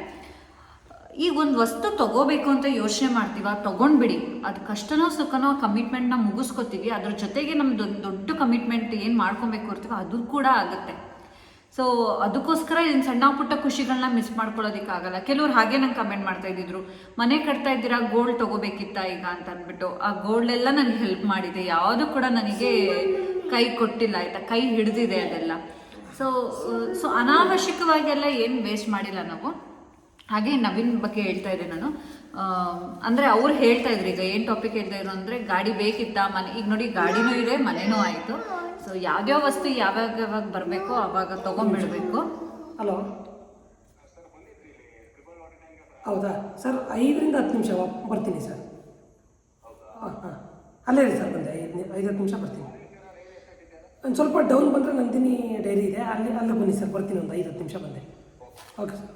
ಈಗ ಒಂದು ವಸ್ತು ತಗೋಬೇಕು ಅಂತ ಯೋಚನೆ ಮಾಡ್ತೀವ, ತಗೊಂಡ್ಬಿಡಿ. ಅದು ಕಷ್ಟನೋ ಸುಖನೋ ಕಮಿಟ್ಮೆಂಟ್ನ ಮುಗಿಸ್ಕೊತೀವಿ. ಅದ್ರ ಜೊತೆಗೆ ನಮ್ದು ದೊಡ್ಡ ಕಮಿಟ್ಮೆಂಟ್ ಏನು ಮಾಡ್ಕೊಬೇಕು ಇರ್ತೀವೋ ಅದು ಕೂಡ ಆಗುತ್ತೆ. ಸೊ ಅದಕ್ಕೋಸ್ಕರ ಇನ್ನು ಸಣ್ಣ ಪುಟ್ಟ ಖುಷಿಗಳನ್ನ ಮಿಸ್ ಮಾಡ್ಕೊಳ್ಳೋದಕ್ಕಾಗಲ್ಲ. ಕೆಲವ್ರು ಹಾಗೆ ನಂಗೆ ಕಮೆಂಟ್ ಮಾಡ್ತಾ ಇದ್ದಿದ್ರು, ಮನೆ ಕಟ್ತಾ ಇದ್ದೀರಾ? ಗೋಲ್ಡ್ ತಗೋಬೇಕಿತ್ತ ಈಗ? ಅಂತ ಅಂದ್ಬಿಟ್ಟು. ಆ ಗೋಲ್ಡ್ ಎಲ್ಲ ನನಗೆ ಹೆಲ್ಪ್ ಮಾಡಿದೆ. ಯಾವುದು ಕೂಡ ನನಗೆ ಕೈ ಕೊಟ್ಟಿಲ್ಲ, ಆಯ್ತಾ? ಕೈ ಹಿಡಿದಿದೆ ಅದೆಲ್ಲ. ಸೊ ಸೊ ಅನಾವಶ್ಯಕವಾಗಿ ಎಲ್ಲ ಏನು ವೇಸ್ಟ್ ಮಾಡಿಲ್ಲ ನಾವು. ಹಾಗೆ ನವೀನ್ ಬಗ್ಗೆ ಹೇಳ್ತಾ ಇದ್ದೆ ನಾನು. ಅಂದರೆ ಅವ್ರು ಹೇಳ್ತಾ ಇದ್ರು ಈಗ ಏನು ಟಾಪಿಕ್ ಹೇಳ್ತಾ ಇದ್ರು ಅಂದ್ರೆ ಗಾಡಿ ಬೇಕಿತ್ತ ಮನೆ ಈಗ ನೋಡಿ ಗಾಡಿನೂ ಇದೆ, ಮನೆನೂ ಆಯ್ತು. ಸೊ ಯಾವ್ಯಾವ ವಸ್ತು ಯಾವಾಗ ಯಾವಾಗ ಬರಬೇಕೋ ಅವಾಗ ತಗೊಂಡ್ಬಿಡ್ಬೇಕು. ಹಲೋ. ಹೌದಾ? ಸರ್, ಐದರಿಂದ ಹತ್ತು ನಿಮಿಷ ಬರ್ತೀನಿ ಸರ್. ಹಾಂ ಅಲ್ಲೇ ರೀ ಸರ್ ಬಂದೆ. ಐದು ಐದು ಹತ್ತು ನಿಮಿಷ ಬರ್ತೀನಿ. ಒಂದು ಸ್ವಲ್ಪ ಡೌನ್ ಬಂದರೆ ನಂದಿನಿ ಡೈರಿ ಇದೆ. ಅಲ್ಲಿ ಅಲ್ಲೇ ಬನ್ನಿ ಸರ್. ಬರ್ತೀನಿ ಒಂದು ಐದು ಹತ್ತು ನಿಮಿಷ ಬಂದೆ. Okay sir.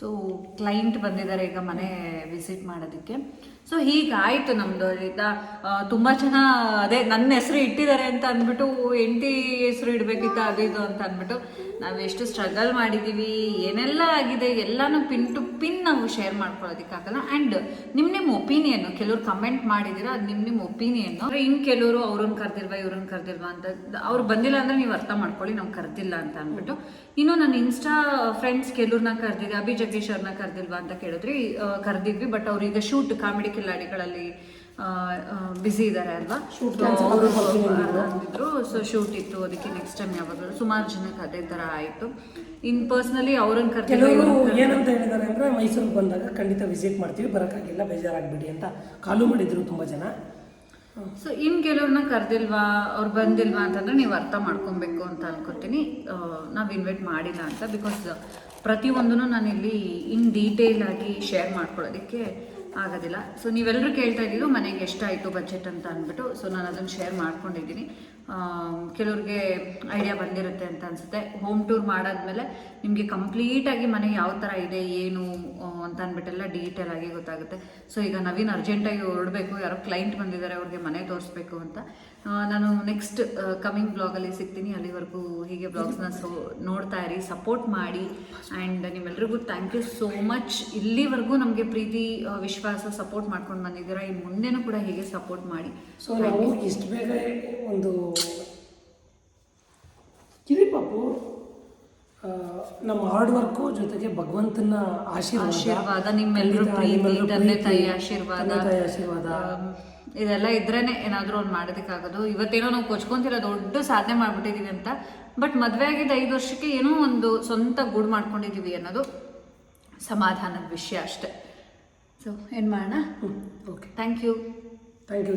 ಸೊ ಕ್ಲೈಂಟ್ ಬಂದಿದ್ದಾರೆ ಈಗ ಮನೆ ವಿಸಿಟ್ ಮಾಡೋದಕ್ಕೆ. ಸೊ ಹೀಗಾಯ್ತು ನಮ್ದು. ಈಗ ತುಂಬ ಜನ ಅದೇ ನನ್ನ ಹೆಸರು ಇಟ್ಟಿದ್ದಾರೆ ಅಂತ ಅಂದ್ಬಿಟ್ಟು ಎಂಟಿ ಹೆಸರು ಇಡ್ಬೇಕಿತ್ತು, ಅದು ಇದು ಅಂತ ಅಂದ್ಬಿಟ್ಟು ನಾವು ಎಷ್ಟು ಸ್ಟ್ರಗಲ್ ಮಾಡಿದ್ದೀವಿ ಏನೆಲ್ಲ ಆಗಿದೆ, ಎಲ್ಲಾನು ಪಿನ್ ಟು ಪಿನ್ ನಾವು ಶೇರ್ ಮಾಡ್ಕೊಳ್ಳೋದಕ್ಕಾಗಲ್ಲ. ಆ್ಯಂಡ್ ನಿಮ್ಮ ನಿಮ್ಮ ಒಪಿನಿಯನ್ ಕೆಲವ್ರು ಕಮೆಂಟ್ ಮಾಡಿದಿರ ಅದು ನಿಮ್ಮ ನಿಮ್ಮ ಒಪಿನಿಯನ್ ಇನ್ನು ಕೆಲವರು ಅವ್ರನ್ನ ಕರೆದಿಲ್ವಾ ಇವ್ರನ್ನ ಕರೆದಿಲ್ವಾ ಅಂತ, ಅವ್ರು ಬಂದಿಲ್ಲ ಅಂದ್ರೆ ನೀವು ಅರ್ಥ ಮಾಡ್ಕೊಳ್ಳಿ, ನಾವು ಕರೆದಿಲ್ಲ ಅಂತ ಅಂದ್ಬಿಟ್ಟು. ಇನ್ನು ನನ್ನ ಇನ್ಸ್ಟಾ ಫ್ರೆಂಡ್ಸ್ ಕೆಲವ್ರನ್ನ ಕರೆದಿದ್ದೆ ಅಭಿ ಜಗದೀಶ್ ಅವ್ರನ್ನ ಕರೆದಿಲ್ವಾ ಅಂತ ಕೇಳಿದ್ರಿ. ಕರೆದಿದ್ವಿ ಬಟ್ ಅವ್ರು ಈಗ ಶೂಟ್ ಕಾಮಿಡಿ ಕಿಲ್ಲಾಡಿಗಳಲ್ಲಿ ಬ್ಯುಸಿ ಇದ್ದಾರೆ ಅಲ್ವಾ? ಶೂಟ್ ಅಂದಿದ್ರು. ಸೊ ಶೂಟ್ ಇತ್ತು. ಅದಕ್ಕೆ ನೆಕ್ಸ್ಟ್ ಟೈಮ್ ಯಾವಾಗ ಸುಮಾರು ಜನಕ್ಕೆ ಅದೇ ಥರ ಆಯಿತು. ಇನ್ ಪರ್ಸ್ನಲಿ ಅವ್ರನ್ನ ಕೆಲವರು ಏನಂತ ಹೇಳಿದ್ದಾರೆ ಅಂದರೆ ಮೈಸೂರಿಗೆ ಬಂದಾಗ ಖಂಡಿತ ವಿಸಿಟ್ ಮಾಡ್ತೀವಿ ಬರೋಕ್ಕಾಗಿಲ್ಲ ಬೇಜಾರಾಗ್ಬಿಡಿ ಅಂತ ಕಾಲು ಮಾಡಿದ್ರು ತುಂಬ ಜನ. ಸೊ ಇನ್ ಕೆಲವ್ರನ್ನ ಕರೆದಿಲ್ವಾ ಅವ್ರು ಬಂದಿಲ್ವಾ ಅಂತಂದ್ರೆ ನೀವು ಅರ್ಥ ಮಾಡ್ಕೊಬೇಕು ಅಂತ ಅನ್ಕೋತೀನಿ. ನಾವು ಇನ್ವೈಟ್ ಮಾಡಿಲ್ಲ ಅಂತ ಬಿಕಾಸ್ ಪ್ರತಿಯೊಂದನ್ನು ನಾನು ಇಲ್ಲಿ ಇನ್ ಡೀಟೇಲ್ ಆಗಿ ಶೇರ್ ಮಾಡ್ಕೊಳ್ಳೋದಕ್ಕೆ ಆಗೋದಿಲ್ಲ. ಸೊ ನೀವೆಲ್ಲರೂ ಕೇಳ್ತಾ ಇದ್ದೀರೋ ಮನೆಗೆ ಎಷ್ಟಾಯಿತು ಬಜೆಟ್ ಅಂತ ಅಂದ್ಬಿಟ್ಟು ಸೊ ನಾನು ಅದನ್ನು ಶೇರ್ ಮಾಡ್ಕೊಂಡಿದ್ದೀನಿ. ಕೆಲವ್ರಿಗೆ ಐಡಿಯಾ ಬಂದಿರುತ್ತೆ ಅಂತ ಅನಿಸುತ್ತೆ. ಹೋಮ್ ಟೂರ್ ಮಾಡಾದ್ಮೇಲೆ ನಿಮಗೆ ಕಂಪ್ಲೀಟಾಗಿ ಮನೆ ಯಾವ ಥರ ಇದೆ, ಏನು ಅಂತ ಅಂದ್ಬಿಟ್ಟೆಲ್ಲ ಡೀಟೇಲ್ ಆಗಿ ಗೊತ್ತಾಗುತ್ತೆ. ಸೊ ಈಗ ನವೀನ್ ಅರ್ಜೆಂಟಾಗಿ ಹೊರಡಬೇಕು, ಯಾರೋ ಕ್ಲೈಂಟ್ ಬಂದಿದ್ದಾರೆ, ಅವ್ರಿಗೆ ಮನೆ ತೋರಿಸ್ಬೇಕು ಅಂತ. ನಾನು ನೆಕ್ಸ್ಟ್ ಕಮಿಂಗ್ ಬ್ಲಾಗಲ್ಲಿ ಸಿಗ್ತೀನಿ. ಅಲ್ಲಿವರೆಗೂ ಹೀಗೆ ಬ್ಲಾಗ್ಸ್ನ ಸೊ ನೋಡ್ತಾ ಇರಿ ಸಪೋರ್ಟ್ ಮಾಡಿ. ಆ್ಯಂಡ್ ನಿಮ್ಮೆಲ್ರಿಗೂ ಥ್ಯಾಂಕ್ ಯು ಸೋ ಮಚ್ ಇಲ್ಲಿವರೆಗೂ ನಮಗೆ ಪ್ರೀತಿ ವಿಶ್ವಾಸ ಸಪೋರ್ಟ್ ಮಾಡ್ಕೊಂಡು ಬಂದಿದ್ದೀರಾ ಈ ಮುಂದೆನೂ ಕೂಡ ಹೀಗೆ ಸಪೋರ್ಟ್ ಮಾಡಿ. ಸೊ ನಾವು ಇಷ್ಟು ಬೇಗ ಒಂದು ಕಿರಿಪಾಪು ನಮ್ಮ ಹಾರ್ಡ್ ವರ್ಕು ಜೊತೆಗೆ ಭಗವಂತನ ಆಶೀರ್ವಾದ ಆಶೀರ್ವಾದ ನಿಮ್ಮೆಲ್ಲರೂ ಪ್ರೀತಿ ತಂದೆ ತಾಯಿ ಆಶೀರ್ವಾದ ಆಶೀರ್ವಾದ. ಇದೆಲ್ಲ ಇದ್ರೇನೆ ಏನಾದರೂ ಒಂದು ಮಾಡೋದಕ್ಕಾಗೋದು. ಇವತ್ತೇನೋ ನಾವು ಕೊಚ್ಕೊಂತಿರೋ ದೊಡ್ಡ ಸಾಧನೆ ಮಾಡ್ಬಿಟ್ಟಿದೀವಿ ಅಂತ. ಬಟ್ ಮದುವೆ ಆಗಿದ್ದ ಐದು ವರ್ಷಕ್ಕೆ ಏನೋ ಒಂದು ಸ್ವಂತ ಗೂಡು ಮಾಡ್ಕೊಂಡಿದ್ದೀವಿ ಅನ್ನೋದು ಸಮಾಧಾನದ ವಿಷಯ ಅಷ್ಟೆ. ಸೊ ಏನು ಮಾಡೋಣ? Okay thank you thank you